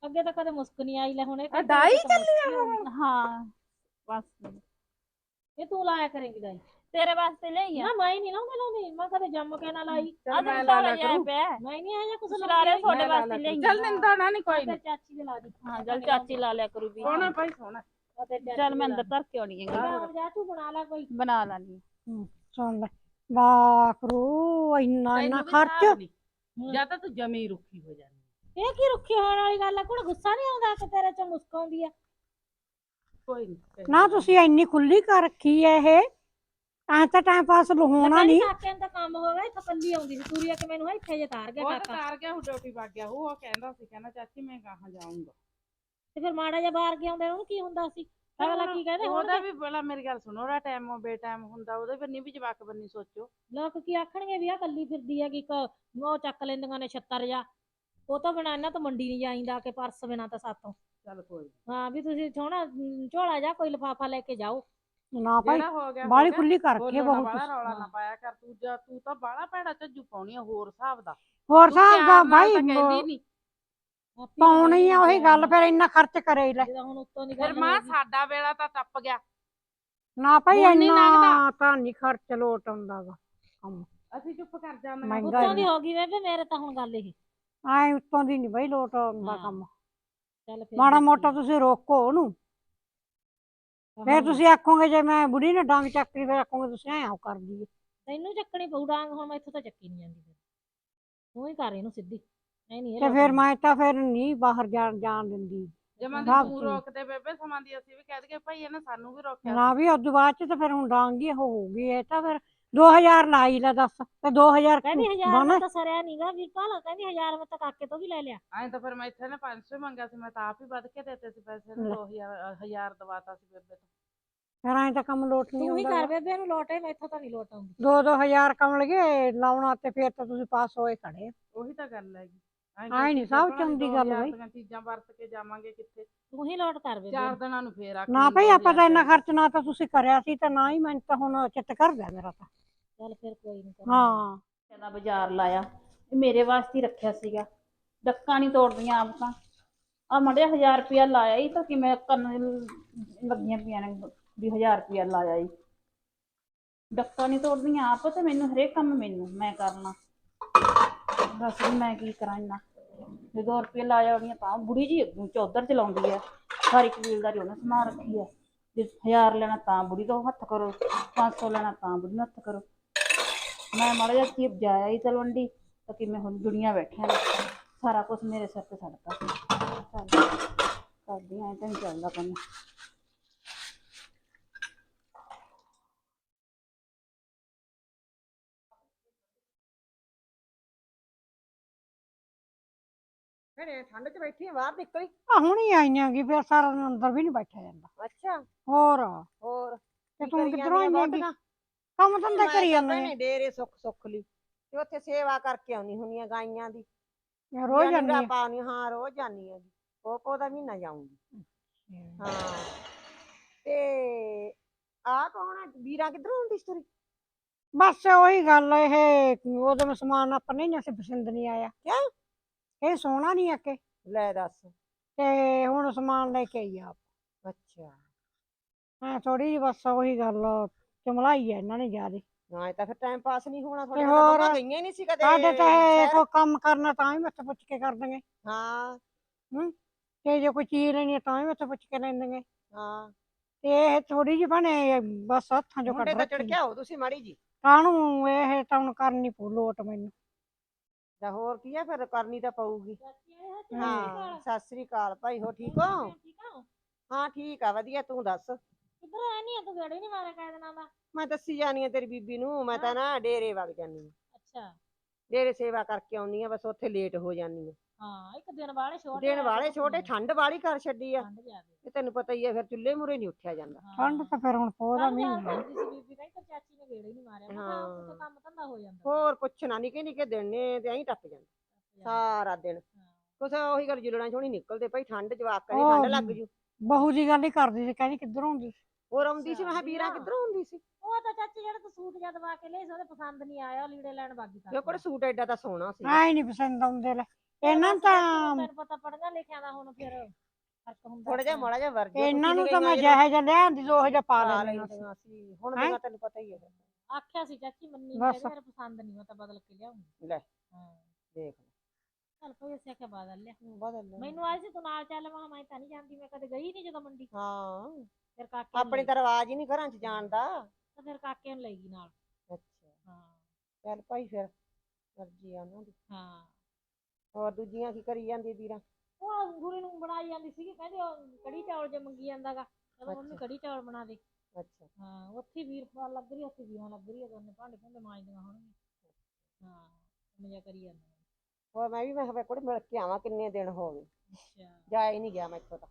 ਅੱਗੇ ਤਾਂ ਕਦੇ ਮੁਸਕ ਨਹੀਂ ਆਈ ਲੈ ਹੁਣ ਇਹ ਆ ਡਾਈ ਚੱਲੀ ਆ ਹੁਣ। ਹਾਂ ਬਸ। ਇਹ ਤੂੰ ਲਾਇਆ ਕਰੇਂਗੀ ਡਾਈ। ਤੇਰੇ ਵਾਸਤੇ ਲਈਆਂ ਨਾ ਮੈਂ ਨਹੀਂ ਲਾਉਂਦੀ ਲਾਉਂਦੀ। ਮੈਂ ਕਦੇ ਜੰਮ ਕੇ ਨਾ ਲਾਈ। ਚੱਲ ਆ ਮੈਂ ਤਾਂ ਲਾ ਲਾ ਲਿਆ ਕਰੂੰ। ਪਿਆ ਮੈਂ ਨਹੀਂ ਆਇਆ ਕੁਛ ਸ਼ਰਾਰੇ ਤੁਹਾਡੇ ਮੈਂ ਲਾ ਵਾਸਤੇ ਲਿਆ ਲਈਆਂ ਚੱਲ ਨਿੰਦਾ ਨਾ ਨਹੀਂ ਕੋਈ ਤੇ ਨਹੀਂ। ਚਾਚੀ ਦੇ ਲਾ ਦੀ। ਹਾਂ ਚੱਲ ਚਾਚੀ ਲਾ ਲਿਆ ਕਰੂ ਵੀ। ਸੋਹਣਾ ਭਾਈ ਸੋਹਣਾ। ਤੇ ਚੱਲ ਮੈਂ ਅੰਦਰ ਧਰ ਕੇ ਆਉਣੀ ਹੈ। ਜਾ ਤੂੰ ਬਣਾ ਲੈ ਕੋਈ। ਬਣਾ ਲਾਂਗੀ। ਸੁਣ ਲੈ। ਬਾਕਰੂ ਇੰਨਾ ਇੰਨਾ ਖਰਚ। ਜਾਂ ਤਾਂ ਤੂੰ ਜਮੀ ਰੁੱਖੀ ਹੋ ਜਾਂਦੀ ਇਹ ਕੀ ਰੁੱਖੀ ਹੋਣ ਵਾਲੀ ਗੱਲ ਆ? ਕੋਲ ਗੁੱਸਾ ਨਹੀਂ ਆਉਂਦਾ ਕਿ ਤੇਰੇ ਚ ਮੁਸਕ ਆਉਂਦੀ ਆ? ਕੋਈ ਨਹੀਂ ਨਾ। ਤੁਸੀਂ ਇੰਨੀ ਖੁੱਲੀ ਕਰ ਰੱਖੀ ਐ ਇਹ। ਐ ਤਾਂ ਟਾਈਮ ਪਾਸ ਹੋਣਾ ਨਹੀਂ ਕਾਕੇ ਨੂੰ। ਤਾਂ ਕੰਮ ਹੋ ਗਿਆ ਇੱਥੇ ਕੱਲੀ ਆਉਂਦੀ ਸੀ ਤੂਰੀ ਆ ਕੇ ਮੈਨੂੰ ਇੱਥੇ ਜੇ ਤਾਰ ਗਿਆ ਉਹ ਤਾਂ ਕਾਕਾ। ਤਾਰ ਗਿਆ ਉਹ ਡਿਊਟੀ ਵਗ ਗਿਆ। ਉਹ ਉਹ ਕਹਿੰਦਾ ਸੀ ਕਹਿੰਦਾ ਚਾਚੀ ਮੈਂ ਕਹਾਂ ਜਾਊਂਗਾ। ਤੇ ਫਿਰ ਮਾੜਾ ਜਿਹਾ ਬਾਹਰ ਕੇ ਆਉਂਦੇ ਉਹਨੂੰ ਕੀ ਹੁੰਦਾ ਸੀ? ਅਗਲਾ ਕੀ ਕਹਿੰਦੇ ਉਹਦਾ ਹੁਣ ਵੀ ਬੜਾ ਮੇਰੀ ਗੱਲ ਸੁਣੋ ਉਹਦਾ ਟਾਈਮ ਉਹ ਬੇ ਟਾਈਮ ਹੁੰਦਾ ਉਹਦੇ ਬੰਨੀ ਵੀ ਜਵਾਕ ਬੰਨੀ ਸੋਚੋ। ਲੋਕ ਕੀ ਆਖਣਗੇ ਵੀ ਆ ਕੱਲੀ ਫਿਰਦੀ ਹੈਗੀ ਇੱਕ ਉਹ ਚੱਕ ਲੈਂਦੀਆਂ ਨੇ ਛੱਤਰ ਜਾ ਉਹ ਤਾਂ ਬਿਨਾਂ ਇਹਨਾਂ ਤੋਂ ਮੰਡੀ ਨਹੀਂ ਜਾਈਂਦਾ ਕਿ ਪਰਸ ਬਿਨਾਂ ਤਾਂ ਸਾਤੋਂ। ਚੱਲ ਕੋਈ ਨੀ। ਹਾਂ ਵੀ ਤੁਸੀਂ ਸੋਹਣਾ ਅਮ, ਝੋਲਾ ਜਾ ਕੋਈ ਲਿਫਾਫਾ ਲੈ ਕੇ ਜਾਓ। ਨਾ ਭਾਈ ਜਿਹੜਾ ਹੋ ਗਿਆ ਹੋ ਬਾਲੀ ਗਿਆ। ਖੁੱਲੀ ਕਰ ਰੱਖੀ ਐ ਬੋਲਣਾ ਬਹੁਤ ਬਾਹਲਾ। ਰੌਲਾ ਨਾ ਪਾਇਆ ਕਰ ਤੂੰ ਜਾ ਤੂੰ ਤਾਂ ਬਾਹਲਾ ਭੈੜਾ ਝੱਜੂ ਪਾਉਣੀ ਆ ਹੋਰ ਹਿਸਾਬ ਦਾ। ਹੋਰ ਤੂੰ ਸਾਹਿਬ ਦਾ ਪਿਆਰ ਨਾਲ ਭਾਈ ਤਾਂ ਕਹਿੰਦੀ ਨੀ। ਆਪੇ ਪਾਉਣੀ ਆ ਉਹੀ ਗੱਲ ਫਿਰ ਇੰਨਾ ਖਰਚ ਕਰੇ ਲੈ। ਜਦੋਂ ਹੁਣ ਉੱਤੋਂ ਦੀ ਫਿਰ ਗੱਲ ਮਾਂ ਹੋਊਗੀ। ਸਾਡਾ ਵੇਲਾ ਤਾਂ ਟੱਪ ਗਿਆ। ਨਾ ਭਾਈ ਹੁਣ ਨੀ ਇੰਨਾ ਲੰਘਦਾ। ਤਾਂ ਨਹੀਂ ਖਰਚ ਲੋਟ ਆਉਂਦਾ ਗਾ। ਅਸੀਂ ਚੁੱਪ ਕਰ ਜਾਂਦੇ ਮਹਿੰਗਾ ਉੱਤੋਂ ਹੀ ਦੀ ਹੋ ਗਈ ਬੇਬੇ ਮੇਰੇ ਤਾਂ ਹੁਣ ਗੱਲ ਇਹ। ਐ ਉੱਤੋਂ ਦੀ ਨਹੀਂ ਬਈ ਲੋਟ ਆਉਂਦਾ ਹਾਂ। ਕੰਮ। ਚੱਲ ਫਿਰ ਮਾੜਾ। ਮੋਟਾ ਤੁਸੀਂ ਰੋਕੋ ਉਹਨੂੰ। ਫਿਰ ਤੁਸੀਂ ਆਖੋਗੇ ਜੇ ਮੈਂ ਬੁੜੀ ਨੇ ਡਾਂਗ ਚੱਕ ਲਈ ਫਿਰ ਆਖੋਗੇ ਤੁਸੀਂ ਐਂ ਆਉ ਕਰਦੀ ਏ ਤੈਨੂੰ ਚੱਕਣੀ ਪਊ ਡਾਂਗ ਹੁਣ ਮੈਥੋਂ ਤਾਂ ਚੱਕੀ ਨਹੀਂ ਜਾਂਦੀ ਫਿਰ। ਤੂੰ ਹੀ ਕਰ ਇਹਨੂੰ ਸਿੱਧੀ। ਐ ਨਹੀਂ ਤੇ ਫਿਰ ਮੈਂ ਤਾਂ ਫਿਰ ਨਹੀਂ ਬਾਹਰ ਜਾਣ ਜਾਣ ਦਿੰਦੀ। ਜਮਾਂ ਦੀ ਬਾਪ ਤੂੰ ਜੀ। ਰੋਕਦੇ ਬੇਬੇ ਸਮਾਂ ਦੀ ਅਸੀਂ ਵੀ ਕਹਿ ਦਈਏ ਭਾਈ ਇਹਨੇ ਸਾਨੂੰ ਵੀ ਰੋਕਿਆ ਨਾ ਵੀ ਉਦੋਂ ਬਾਅਦ ਚ ਤਾਂ ਫਿਰ ਹੁਣ ਡਾਂਗ ਹੀ ਉਹ ਹੋਊਗੀ ਇਹ ਤਾਂ ਫਿਰ 2000 ਲਾਈ ਲੈ ਦੱਸ ਤੇ 2000 ਕਹਿੰਦੀ ਹਜ਼ਾਰ ਬਣ? ਤਾਂ ਸਰਿਆ ਨਹੀਂਗਾ ਵੀਰਪਾਲ ਕਹਿੰਦੀ ਹਜ਼ਾਰ ਮੈਂ ਤਾਂ ਕਾਕੇ ਤੋਂ ਵੀ ਲੈ ਲਿਆ। ਐਂ ਤਾਂ ਫਿਰ ਮੈਂ ਇੱਥੇ ਨੇ 500 ਮੰਗਿਆ ਸੀ ਮੈਂ ਤਾਂ ਆਪ ਹੀ ਵੱਧ ਕੇ ਦਿੱਤੇ ਸੀ ਪੈਸੇ ਨੂੰ ਲੈ। 2000 ਹਜ਼ਾਰ ਦਵਾਤਾ ਸੀ ਬੇਬੇ ਤੋਂ। ਫਿਰ ਐਂ ਤਾਂ ਕੰਮ ਲੋਟ ਨਹੀਂ ਤੂੰ ਹੀ ਕਰ ਬੇਬੇ ਨੂੰ ਲੋਟੇ ਮੈਥੋਂ ਤਾਂ ਨਹੀਂ ਲੋਟ ਆਉਂਦੀ। ਦੋ ਦੋ ਹਜ਼ਾਰ ਕਮ ਲਗੇ ਲਾਉਣਾ ਤੇ ਫਿਰ ਤਾਂ ਤੁਸੀਂ ਪਾਸ ਹੋਏ ਖੜੇ ਉਹੀ ਤਾਂ ਗੱਲ ਹੈਗੀ। ਆਏਂ ਨੀ ਸਭ ਚੰਗੀ ਗੱਲ ਹਜ਼ਾਰ ਬਈ। ਚੀਜ਼ਾਂ ਵਰਤ ਕੇ ਜਾਵਾਂਗੇ ਕਿੱਥੇ? ਤੂੰ ਹੀ ਲੋਟ ਕਰ ਬੇਬੇ। ਚਾਰ ਦਿਨਾਂ ਨੂੰ ਫੇਰ ਆ ਨਾ ਭਾਈ ਆਪਾਂ ਤਾਂ ਇੰਨਾ ਖਰਚ ਨਾ ਤਾਂ ਤੁਸੀਂ ਕਰਿਆ ਸੀ ਤੇ ਨਾ ਹੀ ਮੈਨੂੰ ਤਾਂ ਹੁਣ ਚਿੱਤ ਕਰਦਾ ਮੇਰਾ ਤਾਂ। ਚੱਲ ਫਿਰ ਕੋਈ ਨਹੀਂ ਹਾਂ। ਦਾ ਬਾਜ਼ਾਰ ਲਾਇਆ। ਇਹ ਮੇਰੇ ਵਾਸਤੇ ਹੀ ਰੱਖਿਆ ਸੀਗਾ। ਡੱਕਾਂ ਨਹੀਂ ਤੋੜਦੀਆਂ ਆਪ ਤਾਂ। ਆ ਮੜੇ 1000 ਰੁਪਇਆ ਲਾਇਆ ਹੀ ਤਾਂ ਕਿਵੇਂ ਕੰਨ ਲੱਗੀਆਂ ਪਈਆਂ ਨੇ ਵੀ 1000 ਰੁਪਇਆ ਲਾਇਆ ਹੀ ਡੱਕਾਂ ਨਹੀਂ ਤੋੜਦੀਆਂ ਆਪ ਤੇ ਮੈਨੂੰ ਹਰੇਕ ਕੰਮ ਮੈਨੂੰ ਮੈਂ ਕਰਨਾ। ਦੱਸ ਵੀ ਮੈਂ ਕੀ ਕਰਾਂ ਇੰਨਾ। ਜੇ 2 ਰੁਪਏ ਲਾਇਆ ਉਹਦੀਆਂ ਤਾਂ ਬੁੜੀ ਜੀ ਚੌਧਰ ਚਲਾਉਂਦੀ ਆ। ਸਾਰੀ ਕਬੀਲਦਾਰੀ ਉਹਨੇ ਸਮਾ ਰੱਖੀ ਆ। ਜੇ 1000 ਲੈਣਾ ਤਾਂ ਬੁੜੀ ਤੋਂ ਹੱਥ ਕਰੋ 500 ਲੈਣਾ ਤਾਂ ਬੁੜੀ ਨੂੰ ਹੱਥ ਕਰੋ। ਮੈਂ ਮਾੜਾ ਜਿਹਾ ਕੀ ਜਾਇਆ ਹੀ ਤਲਵੰਡੀ ਤਾਂ ਕਿਵੇਂ ਹੁਣ ਦੁਨੀਆ ਬੈਠਿਆ ਨੇ। ਸਾਰਾ ਕੁਝ ਮੇਰੇ ਸਿਰ ਤੇ ਛੱਡਤਾ ਕਰਦੀ ਐ ਤਾਂ ਚੱਲਦਾ ਕੰਮ। ਘਰੇ ਠੰਡ 'ਚ ਬੈਠੀ ਆਂ, ਬਾਹਰ ਨਿਕਲੀ। ਆ ਹੁਣ ਆਈਆਂ ਗੀ ਫਿਰ ਸਾਰਾ ਦਿਨ ਅੰਦਰ ਵੀ ਨਹੀਂ ਬੈਠਾ ਜਾਂਦਾ। ਅੱਛਾ। ਹੋਰ? ਹੋਰ ਤੇ ਕੀ ਤੂੰ ਕਰੀ ਕਿੱਧਰੋਂ ਜਾਂਦੀ ਆਂ? ਕੰਮ ਧੰਦਾ ਮੈਂ ਕਰੀ ਤਾਂ ਜਾਂਦੇ ਭੈਣੇ ਡੇਰੇ ਸੁੱਖ ਸੁੱਖ ਲਈ। ਤੇ ਉੱਥੇ ਸੇਵਾ ਕਰਕੇ ਆਉਣੀ ਹੁੰਦੀ ਆ ਗਾਈਆਂ ਦੀ। ਰੋਜ਼ ਜਾਂਦੀ ਆ। ਪਾਉਣੀ ਹਾਂ ਰੋਜ਼ ਜਾਂਦੀ ਆ ਪੋ ਦਾ ਮਹੀਨਾ ਜਾਊਂਗੀ। ਹਾਂ। ਤੇ ਆ ਕੌਣ ਆ? ਵੀਰਾ ਕਿੱਧਰੋਂ ਹੁੰਦੀ ਸਟੋਰੀ ਬਸ ਉਹੀ ਗੱਲ ਇਹ ਉਹਦੇ ਵਿੱਚ ਸਮਾਨ ਆਪਾਂ ਨਹੀਂ ਅਸੀਂ ਪਸੰਦ ਨਹੀਂ ਆਇਆ। ਕਿਉਂ? ਇਹ ਸੋਹਣਾ ਨਹੀਂ ਆ ਕੇ ਲੈ ਦੱਸ। ਤੇ ਹੁਣ ਸਮਾਨ ਲੈ ਕੇ ਆਈ ਆ ਅੱਛਾ। ਹਾਂ ਥੋੜੀ ਜਿਹੀ ਬਸ ਉਹੀ ਗੱਲ ਚਮਲਾਈ ਆ ਇਹਨਾਂ ਨੇ ਜ਼ਿਆਦੇ। ਨਾ ਇਹ ਤਾਂ ਫਿਰ ਟਾਈਮ ਪਾਸ ਨਹੀਂ ਹੋਣਾ ਤੁਹਾਡੇ? ਨਾਲ ਗਈਆਂ ਹੀ ਨਹੀਂ ਸੀ ਕਦੇ ਸਾਡੇ ਤਾਂ ਇਹ। ਕੋਈ ਕੰਮ ਕਰਨਾ ਤਾਂ ਵੀ ਮੱਥੇ ਪੁੱਛ ਕੇ ਕਰ ਦਾਂਗੇ ਹਾਂ। ਤੇ ਜੇ ਕੋਈ ਚੀਜ਼ ਲੈਣੀ ਆ ਤਾਂ ਵੀ ਮੱਥੇ ਪੁੱਛ ਕੇ ਲੈ ਦਾਂਗੇ ਹਾਂ। ਤੇ ਇਹ ਥੋੜੀ ਜਿਹੀ ਬਣੇ ਬਸ ਹੱਥਾਂ ਚੋਂ ਮੁੰਡੇ ਕੱਢ ਰੱਖੀ। ਕੇ ਆਓ ਤੁਸੀਂ ਮਾੜੀ ਜੀ ਕਾਹਨੂੰ ਇਹ ਤਾਂ ਹੁਣ ਕਰਨੀ ਪਊ ਲੋਟ ਮੈਨੂੰ। ਤਾਂ ਹੋਰ ਕੀ ਆ ਫਿਰ ਕਰਨੀ ਤਾਂ ਪਊਗੀ। ਹਾਂ ਸਤਿ ਸ੍ਰੀ ਅਕਾਲ ਭਾਈ ਹੋ ਠੀਕ ਹੋ? ਹਾਂ ਠੀਕ ਆ। ਵਧੀਆ ਤੂੰ ਦੱਸ? ਕਿੱਧਰ ਆ ਨਹੀਂ ਤੂੰ ਗੇੜੇ ਨਹੀਂ ਮਾਰਿਆ ਕਾਇਦ ਨਾਲ ਦਾ ਮੈਂ ਦੱਸੀ ਜਾਨੀ ਆ ਤੇਰੀ ਬੀਬੀ ਨੂੰ ਮੈਂ ਤਾਂ ਨਾ ਡੇਰੇ ਵਗ ਜਾਨੀ ਆ। ਅੱਛਾ। ਡੇਰੇ ਸੇਵਾ ਕਰਕੇ ਆਉਣੀ ਆ ਬਸ ਉੱਥੇ ਲੇਟ ਹੋ ਜਾਨੀ ਆ। ਹਾਂ ਇੱਕ ਦਿਨ ਵਾਲੇ ਛੋਟੇ ਦਿਨ ਵਾਲੇ ਛੋਟੇ ਠੰਡ ਵਾਲੀ ਕਰ ਛੱਡੀ ਆ। ਠੰਡ ਜ਼ਿਆਦੇ। ਤੇ ਤੈਨੂੰ ਪਤਾ ਹੀ ਆ ਫਿਰ ਚੁੱਲ੍ਹੇ ਮੂਰੇ ਨਹੀਂ ਉੱਠਿਆ ਜਾਂਦਾ। ਠੰਡ ਤਾਂ ਫਿਰ ਹੁਣ ਸੀ ਬੀਬੀ ਕਹਿੰਦੀ ਤੇ ਚਾਚੀ ਨੇ ਗੇੜੇ ਨਹੀਂ ਮਾਰਿਆ। ਮੈਂ ਕਿਹਾ ਹਾਂ। ਉੱਥੇ ਤਾਂ ਕੰਮ ਧੰਦਾ ਹੋ ਜਾਂਦਾ। ਹੋਰ ਪੁੱਛਣਾ ਨਿੱਕੇ ਨਿੱਕੇ ਦਿਨ ਨੇ ਤੇ ਐਂ ਟੱਪ ਜਾਂਦਾ। ਸਾਰਾ ਦਿਨ। ਕੁਛ ਉਹੀ ਗੱਲ ਜੁਲਣਾ ਛੋਣੀ ਨਿਕਲਦੇ ਭਾਈ ਠੰਡ ਜਵਾਕਾਂ ਦੀ ਠੰਡ ਲੱਗ ਜੂ। ਬਹੂ ਦੀ ਗੱਲ ਹੀ ਕਰਦੀ ਸੀ ਕਹਿੰਦੀ ਕਿੱਧਰੋਂ ਸੀ? ਹੋਰ ਆਉਂਦੀ ਸੀ ਮੈਂ ਵੀਰਾ। ਕਿੱਧਰੋਂ ਆਉਂਦੀ ਸੀ? ਉਹ ਤਾਂ ਚਾਚੀ ਜਿਹੜਾ ਤੂੰ ਸੂਟ ਜਦ ਵਾ ਕੇ ਲਈ ਸੀ ਉਹਦੇ ਪਸੰਦ ਨਹੀਂ ਆਇਆ ਲੀੜੇ ਲੈਣ ਬਾਗੀ ਜੋ ਕੋਲ ਸੂਟ ਐਡਾ ਤਾਂ ਸੋਹਣਾ ਸੀ। ਐ ਨਹੀਂ ਪਸੰਦ ਆਉਂਦੇ ਲੈ। ਇਹਨਾਂ ਨੂੰ ਤਾਂ ਤੈਨੂੰ ਪਤਾ ਪੜਨਾ ਲਿਖਿਆ ਦਾ ਹੁਣ ਫਿਰ ਫ਼ਰਕ ਹੁੰਦਾ ਥੋੜਾ ਜਿਹਾ। ਮਾੜਾ ਜਿਹਾ ਵਰਗੇ ਇਹਨਾਂ ਨੂੰ ਤਾਂ ਮੈਂ ਜਿਹੇ ਜਿਹਾ ਲਿਆਂਦੀ ਸੀ ਉਹ ਜਿਹਾ ਪਾ ਸੀ। ਸੀ ਹੁਣ ਹੈਂ? ਦੀਆਂ ਤੈਨੂੰ ਪਤਾ ਹੀ ਹੈ। ਆਖਿਆ ਸੀ ਚਾਚੀ ਮੰਨੀ ਬਸ। ਕਹਿੰਦੀ ਮੇਰੇ ਪਸੰਦ ਨਹੀਂ ਮੈਂ ਤਾਂ ਬਦਲ ਕੇ ਲਿਆਉਂਗੀ। ਲੈ ਹਾਂ। ਦੇਖ ਚੱਲ ਕੋਈ ਅਸੀਂ ਆਖਿਆ ਬਦਲ ਲਿਆ। ਬਦਲ ਲੈ ਮੈਨੂੰ ਆਈ ਸੀ ਤੂੰ ਨਾਲ ਚੱਲ ਮੈਂ ਕਿਹਾ ਮੈਂ ਤਾਂ ਨਹੀਂ ਜਾਂਦੀ ਮੈਂ ਕਦੇ ਗਈ ਨਹੀਂ ਜਦੋਂ ਮੰਡੀ। ਹਾਂ। ਫਿਰ ਕਾਕੇ ਨੂੰ ਆਪਣੇ ਤਾਂ ਰਿਵਾਜ ਹੀ ਨਹੀਂ ਘਰਾਂ 'ਚ ਜਾਣ ਦਾ। ਤਾਂ ਫਿਰ ਕਾਕੇ ਨੂੰ ਲੈ ਗਈ ਨਾਲ। ਅੱਛਾ। ਹਾਂ। ਚੱਲ ਭਾਈ ਫਿਰ ਮਰਜ਼ੀ ਆ ਉਹਨਾਂ ਦੀ। ਹਾਂ। ਹੋਰ ਦੂਜੀਆਂ ਕੀ ਕਰੀ ਜਾਂਦੀ ਵੀਰਾਂ? ਉਹ ਗੁਰੀ ਨੂੰ ਬਣਾਈ ਜਾਂਦੀ ਸੀਗੀ ਕਹਿੰਦੇ ਉਹ ਕੜੀ ਚਾਵਲ ਜੇ ਮੰਗੀ ਜਾਂਦਾਗਾ ਚਲੋ ਮੰਮੀ। ਕੜੀ ਚਾਵਲ ਬਣਾ ਦੇ। ਅੱਛਾ। ਹਾਂ ਉੱਥੇ ਵੀਰ ਪਾ ਲੱਗ ਰਹੀ ਉੱਥੇ ਵੀਰਾਂ ਲੱਗ ਰਹੀ ਆ ਦੋਨੇ ਭਾਂਡੇ ਭੁੰਡੇ ਮਾਂਜਦੀਆਂ ਹੋਣਗੀਆਂ। ਹਾਂ ਮਜ਼ਾ ਕਰੀ ਜਾਂਦੇ। ਹੋਰ ਮੈਂ ਵੀ ਮੈਂ ਕਿਹਾ ਕੁੜੇ ਮਿਲ ਕੇ ਆਵਾਂ ਕਿੰਨੇ ਦਿਨ ਹੋ ਗਏ। ਅੱਛਾ। ਜਾ ਹੀ ਨਹੀਂ ਗਿਆ ਮੈਂ ਇੱਥੋਂ ਤਾਂ।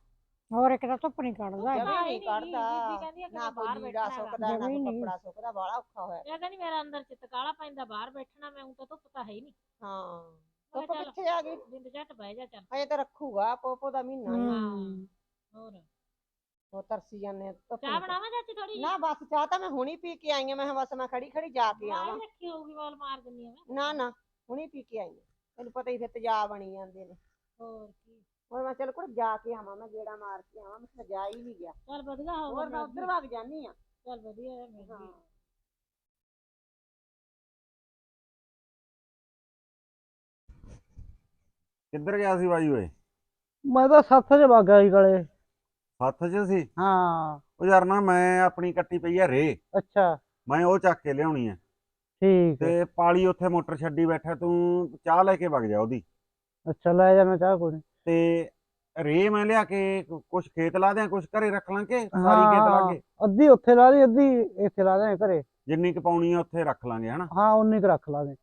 ਹੋਰ ਇੱਕ ਤਾਂ ਧੁੱਪ ਨਹੀਂ ਕੱਢਦਾ। ਜਮੀ ਹਾਂ, ਨਹੀਂ ਕੱਢਦਾ। ਕਹਿੰਦੀ ਨਾ ਮੈਂ ਕੋਈ ਬਾਹਰ ਲੀੜਾ ਬੈਠਣਾ ਹੈਗਾ। ਸੁੱਕਦਾ ਨਾ ਜਮੀ ਕੋਈ। ਕੱਪੜਾ ਸੁੱਕਦਾ ਬੜਾ ਔਖਾ ਹੋਇਆ। ਇਹ ਕਹਿੰਦੀ ਮੇਰਾ ਅੰਦਰ ਚਿੱਤ ਕਾਲਾ ਪੈਂਦਾ ਬਾਹਰ ਬੈਠਣਾ ਮੈਂ ਉਹ ਤਾਂ ਧੁੱਪ ਤਾਂ ਹੈ ਹੀ ਨਹੀਂ। ਹਾਂ। ਮੈਂ ਕਿੱਥੇ ਆ ਗਈ ਬਿੰਦ ਝੱਟ ਬਹਿ ਜਾ ਚੱਲ। ਹਜੇ ਤਾਂ ਰੱਖੂਗਾ ਪੋਪੋ ਦਾ ਮਹੀਨਾ ਹੀ। ਆ। ਹੂੰ ਹੋਰ? ਉਹ ਤਰਸੀ ਜਾਂਦੇ ਆ, ਧੁੱਪ ਚਾਹ ਨੂੰ। ਬਣਾਵਾਂ ਚਾਚੀ ਥੋੜੀ ਨਾ ਬਸ ਚਾਹ ਤਾਂ ਮੈਂ ਹੁਣੀ ਪੀ ਕੇ ਆਈ ਆ ਮੈਂ ਕਿਹਾ ਬਸ ਮੈਂ ਖੜੀ ਖੜੀ ਜਾ ਕੇ ਆਵਾਂ। ਰੱਖੀ ਹੋਊਗੀ ਵਾਲ ਮਾਰ ਦਿੰਨੀ ਆ ਮੈਂ। ਨਾ ਨਾ ਹੁਣੀ ਪੀ ਕੇ ਆਈ ਆ। ਤੈਨੂੰ ਪਤਾ ਹੀ ਫਿਰ ਤੇਜ਼ਾਬ ਬਣੀ ਜਾਂਦੇ ਨੇ। ਹੋਰ ਕੀ? ਹੋਰ ਮੈਂ ਚੱਲ ਕੁੜੇ ਜਾ ਕੇ ਆਵਾਂ ਮੈਂ ਗੇੜਾ ਮਾਰ ਕੇ ਆਵਾਂ ਮੈਂ ਕਿਹਾ ਜਾ ਹੀ ਨਹੀਂ ਗਿਆ। ਚੱਲ ਵਧੀਆ ਹੋ ਹੋਰ ਮੈਂ ਉਧਰ ਵਗ ਜਾਨੀ ਆ। ਚੱਲ ਵਧੀਆ ਹੈ ਮੈਂ ਵੀ। ਕਿੱਧਰ ਗਿਆ ਸੀ ਬਾਈ ਓਏ? ਮੈਂ ਤਾਂ ਸੱਥ 'ਚ ਵਗ ਸੀ ਗਲੇ। ਹੱਥ 'ਚ ਸੀ? ਹਾਂ। ਉਹ ਯਾਰ ਨਾ ਮੈਂ ਆਪਣੀ ਕੱਟੀ ਪਈ ਆ ਰੇ। ਅੱਛਾ। ਮੈਂ ਉਹ ਚੱਕ ਕੇ ਲਿਆਉਣੀ ਆ। ਠੀਕ ਹੈ। ਤੇ ਪਾਲੀ ਉੱਥੇ ਮੋਟਰ ਛੱਡੀ ਬੈਠਾ ਤੂੰ ਚਾਹ ਲੈ ਕੇ ਵਗ ਜਾ ਉਹਦੀ। ਅੱਛਾ ਲੈ ਜਾਣਾ ਚਾਹ ਕੋਈ ਨੀ। ਤੇ ਰੇ ਮੈਂ ਲਿਆ ਕੇ ਕੁਝ ਖੇਤ ਲਾ ਦਿਆਂ ਕੁਝ ਘਰੇ ਰੱਖ ਲਾਂਗੇ ਸਾਰੀ ਖੇਤ ਲਾ ਕੇ? ਅੱਧੀ ਉੱਥੇ ਲਾ ਦੀ ਅੱਧੀ ਇੱਥੇ ਲਾ ਦੇ ਘਰੇ। ਜਿੰਨੀ ਕੁ ਪਾਉਣੀ ਆ ਉੱਥੇ ਰੱਖ ਲਾਂਗੇ ਹਨਾ? ਹਾਂ ਉਨੀ ਕੁ ਰੱਖ ਲਾ ਦੇ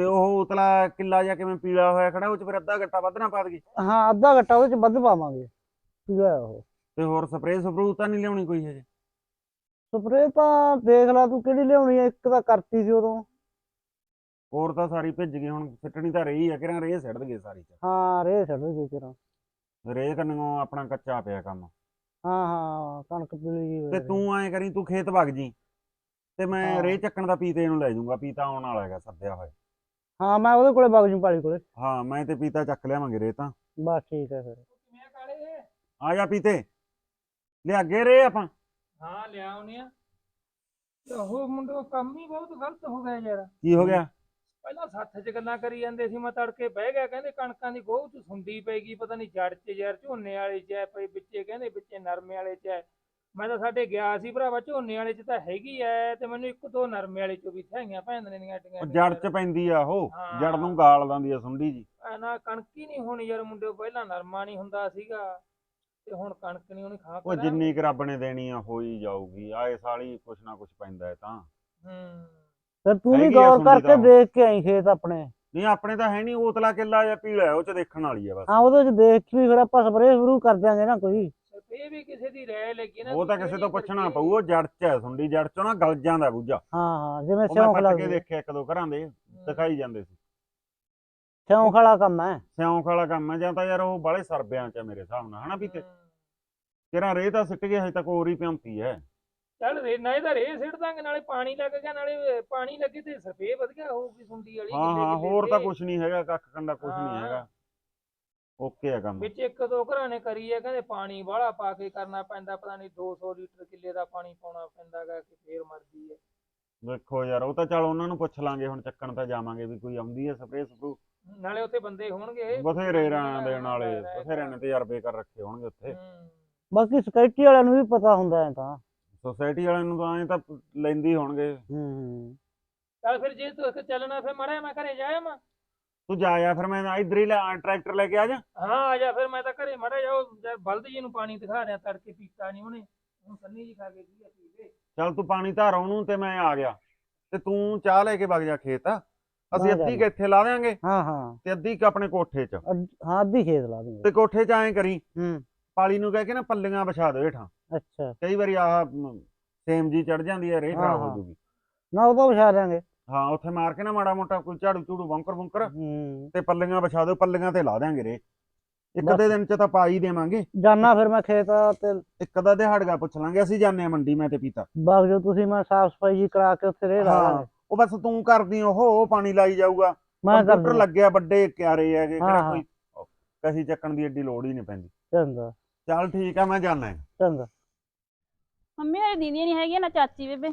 ਤੇ ਉਹ ਉਤਲਾ ਕਿੱਲਾ ਜਾ ਕਿਵੇਂ ਪੀਲਾ ਹੋਇਆ ਖੜਾ ਉਹ ਚ ਫਿਰ ਅੱਧਾ ਗੱਟਾ ਵੱਧ ਨਾ ਪਾ ਦਈਏ? ਹਾਂ ਅੱਧਾ ਘੱਟਾ ਉਹਦੇ 'ਚ ਵੱਧ ਪਾਵਾਂਗੇ ਪੀਲਾ ਉਹ। ਤੇ ਹੋਰ ਸਪਰੇਅ ਸਪਰੂ ਤਾਂ ਨਹੀਂ ਲਿਆਉਣੀ ਕੋਈ ਹਜੇ? ਸਪਰੇ ਤਾਂ ਦੇਖ ਲੈ ਤੂੰ ਕਿਹੜੀ ਲਿਆਉਣੀ ਹੈ ਇੱਕ ਤਾਂ ਕਰਤੀ ਸੀ ਉਦੋਂ। ਹੋਰ ਤਾਂ ਸਾਰੀ ਭਿੱਜ ਗਈ ਹੁਣ ਸਿੱਟਣੀ ਤਾਂ ਰਹੀ ਆ ਕਿਰਾਂ ਰੇ ਸਿੱਟ ਦਈਏ ਸਾਰੀ ਚ? ਹਾਂ ਰੇ ਛੱਡ ਦੇ ਕਿਰਾ। ਰੇ ਕੰਨੋਂ ਆਪਣਾ ਕੱਚਾ ਪਿਆ ਕੰਮ। ਹਾਂ ਹਾਂ ਕਣਕ ਪੀਲੀ ਹੋਈ ਤੇ ਰਹੀ। ਤੂੰ ਐਂ ਕਰੀ ਤੂੰ ਖੇਤ ਵਗ ਜੀ। ਤੇ ਮੈਂ ਹਾਂ। ਰੇ ਚੱਕਣ ਦਾ ਪੀਤੇ ਨੂੰ ਲੈ ਜਾਊਂਗਾ ਪੀਤਾ ਆਉਣ ਵਾਲਾ ਹੈਗਾ ਸੱਦਿਆ ਹੋਇਆ। ਹਾਂ ਮੈਂ ਉਹਦੇ ਕੋਲੇ ਵਗ ਜੂ ਪਾਲੀ ਕੋਲੇ। ਹਾਂ ਮੈਂ ਤੇ ਪੀਤਾ ਚੱਕ ਲਿਆਵਾਂਗੇ ਰੇ ਤਾਂ ਬਸ ਠੀਕ ਹੈ ਫਿਰ। ਆ ਜਾ ਪੀਤੇ। ਲਿਆ ਅੱਗੇ ਰੇ ਆਪਾਂ। ਹਾਂ ਲਿਆ ਆਉਨੇ ਆ। ਉਹ ਮੁੰਡੇ ਕੰਮ ਹੀ ਬਹੁਤ ਗਲਤ ਹੋ ਗਿਆ ਯਾਰ। ਕੀ ਹੋ ਗਿਆ? ਪਹਿਲਾਂ ਸੱਥ 'ਚ ਗੱਲਾਂ ਕਰੀ ਜਾਂਦੇ ਸੀ ਮੈਂ ਤੜਕੇ ਬਹਿ ਗਿਆ ਕਹਿੰਦੇ ਕਣਕਾਂ ਦੀ ਗੋਹ 'ਚ ਸੁੰਡੀ ਪੈਗੀ ਪਤਾ ਨਹੀਂ ਜੜ 'ਚ ਯਾਰ ਝੋਨੇ ਵਾਲੇ 'ਚ ਐ ਪਈ ਵਿੱਚੇ ਕਹਿੰਦੇ ਵਿੱਚੇ ਨਰਮੇ ਵਾਲੇ 'ਚ ਐ ਮੈਂ ਤਾਂ ਸਾਡੇ ਗਿਆ ਸੀ ਭਰਾਵਾ ਝੋਨੇ ਵਾਲੇ 'ਚ ਤਾਂ ਹੈਗੀ ਐ ਤੇ ਮੈਨੂੰ ਇੱਕ ਦੋ ਨਰਮੇ ਵਾਲੇ 'ਚੋਂ ਵੀ ਥਾਈਆਂ ਭੈਣ ਦੀਆਂ ਟੀਆਂ ਉਹ ਜੜ ਚ ਪੈਂਦੀ ਆ ਉਹ ਹਾਂ। ਜੜ ਨੂੰ ਗਾਲ ਦਿੰਦੀ ਆ ਸੁੰਡੀ ਜੀ। ਨਾ ਕਣਕ ਹੀ ਨਹੀਂ ਹੋਣੀ ਯਾਰ ਮੁੰਡੇ ਪਹਿਲਾਂ ਨਰਮਾ ਨਹੀਂ ਹੁੰਦਾ ਸੀਗਾ ਤੇ ਹੁਣ ਕਣਕ ਨਹੀਂ ਹੋਣੀ ਖਾ ਉਹ ਜਿੰਨੀ ਕੁ ਰੱਬ ਨੇ ਦੇਣੀ ਆ ਹੋਈ ਜਾਊਗੀ। ਆਏ ਸਾਲੀ ਕੁਛ ਨਾ ਕੁਛ ਪੈਂਦਾ ਹੈ ਤਾਂ। ਹੂੰ। ਫਿਰ ਤੂੰ ਵੀ ਹੈਗੀ ਆ ਗੌਰ ਕਰਕੇ ਤਾਂ। ਦੇਖ ਕੇ ਆਈ ਖੇਤ ਆਪਣੇ। ਨਹੀਂ ਆਪਣੇ ਤਾਂ ਹੈ ਨਹੀਂ ਉਤਲਾ ਕਿੱਲਾ ਜਾਂ ਪੀਲਾ ਹੈ, ਉਹ ਚ ਦੇਖਣ ਵਾਲੀ ਆ ਬਸ। ਹਾਂ ਉਹਦੇ 'ਚ ਦੇਖ ਕੇ ਵੀ ਫਿਰ ਆਪਾਂ ਸਪਰੇ ਸ਼ੁਰੂ ਕਰ ਦਿਆਂਗੇ ਨਾ ਕੋਈ। ਇਹ ਵੀ ਕਿਸੇ ਦੀ ਰਹਿ ਲੱਗੀ ਨਾ ਉਹ ਤਾਂ ਕਿਸੇ ਤੋਂ ਪੁੱਛਣਾ ਪਊ ਉਹ ਜੜ ਚ ਹੈ ਸੁੰਡੀ ਜੜ ਚੋਂ ਨਾ ਗਲ ਜਾਂਦਾ ਬੂਝਾ। ਹਾਂ ਹਾਂ ਜਿਵੇਂ ਉਹ ਮੈਂ ਸਿਉਂਖ ਪੱਟ ਕੇ ਲੱਗਦੀ ਦੇਖਿਆ ਇੱਕ ਦੋ ਘਰਾਂ ਦੇ ਦਿਖਾਈ ਜਾਂਦੇ ਸੀ। ਸਿਉਂਖ ਵਾਲਾ ਕੰਮ ਹੈ। ਸਿਉਂਖ ਵਾਲਾ ਕੰਮ ਹੈ ਜਾਂ ਤਾਂ ਯਾਰ ਉਹ ਬਾਲੇ ਸਰਬਿਆਂ ਚ ਆ ਮੇਰੇ ਹਿਸਾਬ ਨਾਲ ਹਨਾ ਪੀਤੇ ਹੂੰ। ਕਿਹੜਾ ਰੇ ਤਾਂ ਸਿੱਟ ਗਿਆ ਹਜੇ ਤੱਕ ਹੋਰ ਹੀ ਪਿਉਂਤੀ ਹੈ। ਚੱਲ ਰੇ ਨਾ ਇਹਦਾ ਰੇ ਸਿੱਟ ਦਾਂਗੇ ਨਾਲੇ ਪਾਣੀ ਲੱਗ ਗਿਆ ਨਾਲੇ ਪਾਣੀ ਲੱਗੇ ਤੇ ਸਰਫੇ ਵਧੀਆ ਹੋਊਗੀ ਸੁੰਡੀ ਵਾਲੀ ਹਾਂ ਹੋਰ ਤਾਂ ਤੇ। ਕੁਛ ਨਹੀਂ ਹੈਗਾ ਕੱਖ ਕੰਡਾ ਕੁਛ ਨਹੀਂ ਹਾਂ। ਹੈਗਾ। ਓਕੇ ਆ ਕੰਮ। ਵਿੱਚ ਇੱਕ ਦੋ ਘਰਾਂ ਨੇ ਕਰੀ ਹੈ ਕਹਿੰਦੇ ਪਾਣੀ ਵਾਲਾ ਪਾ ਕੇ ਕਰਨਾ ਪੈਂਦਾ ਪਤਾ ਨਹੀਂ 200 ਲੀਟਰ ਕਿੱਲੇ ਦਾ ਪਾਣੀ ਪਾਉਣਾ ਪੈਂਦਾਗਾ ਕਿ ਫੇਰ ਮਰਦੀ ਹੈ ਦੇਖੋ ਯਾਰ ਉਹ ਤਾਂ ਚੱਲ ਉਹਨਾਂ ਨੂੰ ਪੁੱਛ ਲਾਂਗੇ ਹੁਣ ਚੱਕਣ ਤਾਂ ਜਾਵਾਂਗੇ ਵੀ ਕੋਈ ਆਉਂਦੀ ਹੈ ਸਪਰੇਅ ਸਪਰੂ ਨਾਲੇ ਉੱਥੇ ਬੰਦੇ ਹੋਣਗੇ। ਬਥੇਰੇ ਰਾਂ ਦੇਣ ਵਾਲੇ ਬਥੇਰੇ ਨੇ ਤਜਰਬੇ ਕਰ ਰੱਖੇ ਹੋਣਗੇ ਉੱਥੇ। ਹੂੰ। ਬਾਕੀ ਸਕਿਉਰਟੀ ਵਾਲਿਆਂ ਨੂੰ ਵੀ ਪਤਾ ਹੁੰਦਾ ਹੈ ਤਾਂ। ਸੋਸਾਇਟੀ ਵਾਲਿਆਂ ਨੂੰ ਤਾਂ ਐਂ ਤਾਂ ਲੈਂਦੀ ਹੋਣਗੇ। ਹੂੰ ਚੱਲ ਫਿਰ ਜੇ ਤੂੰ ਇੱਕ ਚੱਲਣਾ ਫਿਰ ਮੜਾ ਮੈਂ ਘਰੇ ਜਾਇਆ ਮੈਂ ਤੂੰ ਜਾ ਆ ਫਿਰ ਮੈਂ ਇੱਧਰ ਹੀ ਲੈ ਟਰੈਕਟਰ ਲੈ ਕੇ ਆ ਜਾ। ਹਾਂ ਆ ਜਾ ਫਿਰ ਮੈਂ ਤਾਂ ਘਰੇ ਮੜਾ ਜਾਓ ਜਦ ਬਲਦ ਜੀ ਨੂੰ ਪਾਣੀ ਦਿਖਾ ਰਿਹਾ ਤੜਕੇ ਪੀਤਾ ਨਹੀਂ ਉਹਨੇ। ਹੁਣ ਸੰਨੀ ਜੀ ਖਾ ਕੇ ਕੀ ਆ ਪੀ ਦੇ ਚੱਲ ਤੂੰ ਪਾਣੀ ਧਾਰ ਉਹਨੂੰ ਤੇ ਮੈਂ ਆ ਗਿਆ। ਤੇ ਤੂੰ ਚਾਹ ਲੈ ਕੇ ਵਗ ਜਾ ਖੇਤ। ਅਸੀਂ ਜਾ ਅੱਧੀ ਕੁ ਇੱਥੇ ਲਾ ਦਿਆਂਗੇ। ਹਾਂ ਹਾਂ। ਤੇ ਅੱਧੀ ਕੁ ਆਪਣੇ ਕੋਠੇ 'ਚ। ਅੱਧ- ਹਾਂ ਅੱਧੀ ਖੇਤ ਲਾ ਦੂੰਗੇ ਤੇ ਕੋਠੇ 'ਚ ਐਂ ਕਰੀ। ਹੂੰ। ਪਾਲੀ ਨੂੰ ਕਹਿ ਕੇ ਨਾ ਪੱਲੀਆਂ ਵਿਛਾ ਦੇ ਹੇਠਾਂ। ਅੱਛਾ। ਕਈ ਵਾਰੀ ਆਹ ਮ, ਸੇਮ ਜੀ ਚੜ ਜਾਂਦੀ ਹੈ ਰੇ ਹਾਂ, ਖਰਾਬ ਹੋ ਹਾਂ। ਜੂਗੀ। ਨਾ ਉਹ ਤਾਂ ਵਿਛਾ ਦਿਆਂਗੇ। ਹਾਂ ਉੱਥੇ ਮਾਰ ਕੇ ਨਾ ਮਾੜਾ ਮੋਟਾ ਕੋਈ ਝਾੜੂ ਝੂੜੂ ਬੰਕਰ ਬੰਕਰ ਹੂੰ। ਤੇ ਪੱਲੀਆਂ ਵਿਛਾ ਦਿਓ ਪੱਲੀਆਂ ਤੇ ਲਾ ਦਿਆਂਗੇ ਰੇ। ਇੱਕ। ਅੱਧੇ ਦਿਨ 'ਚ ਤਾਂ ਪਾ ਹੀ ਦੇਵਾਂਗੇ। ਜਾਨਾ ਫਿਰ ਮੈਂ ਖੇਤ ਤੇ। ਇੱਕ ਅੱਧਾ ਦਿਹਾੜਗਾ ਪੁੱਛ ਲਾਂਗੇ ਅਸੀਂ ਆ ਮੰਡੀ ਮੈਂ ਤੇ ਪੀਤਾ। ਬਾਗ ਜੋ ਤੁਸੀਂ ਮੈਂ ਸਾਫ਼ ਸਫ਼ਾਈ ਜੀ ਕਰਾ ਕੇ ਉੱਥੇ ਰੇ ਲਾ ਉਹ ਬਸ ਤੂੰ ਕਰਦੀ ਉਹ ਉਹ ਪਾਣੀ ਲਾਈ ਜਾਊਗਾ। ਮੈਂ ਕੰਪਿਊਟਰ ਲੱਗਿਆ ਵੱਡੇ ਕਿਆਰੇ ਹੈਗੇ ਕਿਹੜਾ। ਕੋਈ ਕਹੀ ਚੱਕਣ ਦੀ ਏਡੀ ਲੋੜ ਹੀ ਨਹੀਂ ਪੈਂਦੀ। ਚੰਗਾ। ਚੱਲ ਠੀਕ ਆ ਮੈਂ ਜਾਣਾ ਚੰਗਾ। ਮੰਮੀ ਮੇਰੀ ਦੀਦੀ ਨਹੀਂ ਹੈਗੀ ਨਾ ਚਾਚੀ ਬੇਬੇ।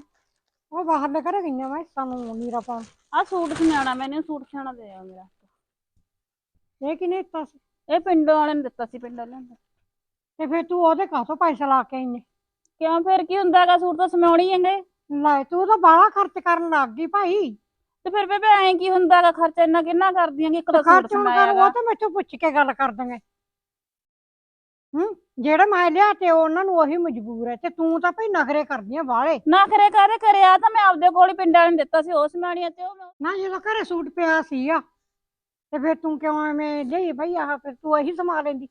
ਉਹ ਬਾਹਰਲੇ ਘਰੇ ਗਈਆਂ ਮੈਂ ਸਾਨੂੰ ਨੀਰਾ ਪਾਉਣ। ਆ ਸੂਟ ਸਿਆਣਾ ਮੈਨੂੰ ਸੂਟ ਸਿਆਣਾ ਦੇ ਆ ਮੇਰਾ ਇਹ ਕਿਨੇ ਦਿੱਤਾ ਸੀ? ਇਹ ਪਿੰਡੋਂ ਵਾਲੇ ਨੇ ਦਿੱਤਾ ਸੀ ਪਿੰਡ ਵਾਲਿਆਂ ਨੇ ਤੇ ਫਿਰ ਤੂੰ ਉਹਦੇ ਕਾਹਤੋਂ ਪੈਸੇ ਲਾ ਕੇ ਆਈ ਨੇ ਕਿਉਂ ਫਿਰ ਕੀ ਹੁੰਦਾਗਾ ਸੂਟ ਤਾਂ ਸਮਾਉਣੀ ਹੈਗੇ। ਲੈ ਤੂੰ ਤਾਂ ਬਾਹਲਾ ਖਰਚ ਕਰਨ ਲੱਗ ਗਈ ਭਾਈ। ਤੇ ਫਿਰ ਬੇਬੇ ਐਂ ਕੀ ਹੁੰਦਾਗਾ ਖਰਚਾ ਇੰਨਾ ਕਿੰਨਾ ਕਰਦੀਆਂ ਕਿ ਇੱਕ ਤਾਂ ਸੂਟ ਖਰਚ ਹੁਣ ਕਰ ਉਹ ਤਾਂ ਮੈਥੋਂ ਪੁੱਛ ਕੇ ਗੱਲ ਕਰ ਦਾਂਗੇ। ਹੂੰ? ਜਿਹੜਾ ਮੈਂ ਲਿਆ ਤੇ ਉਹਨਾਂ ਨੂੰ ਉਹੀ ਮਜਬੂਰ ਹੈ ਤੇ ਤੂੰ ਤਾਂ ਭਈ ਨਖਰੇ ਕਰਦੀਆਂ ਵਾਲੇ। ਨਾ ਕਰੇ ਕਾਹਦੇ ਕਰਿਆ? ਤਾਂ ਮੈਂ ਆਪਦੇ ਕੋਲ ਹੀ ਪਿੰਡਾਂ ਨੇ ਦਿੱਤਾ ਸੀ ਉਸ ਮਾਣੀਆਂ ਤੇ ਉਹ ਮੈਂ- ਨਾ ਜਦੋਂ ਘਰੇ ਸੂਟ ਪਿਆ ਸੀ ਆ ਤੇ ਫਿਰ ਤੂੰ ਕਿਉਂ ਐਵੇਂ ਲਈ ਭਈ ਆਹ ਫਿਰ ਤੂੰ ਇਹੀ ਸਮਾ ਲੈਂਦੀ।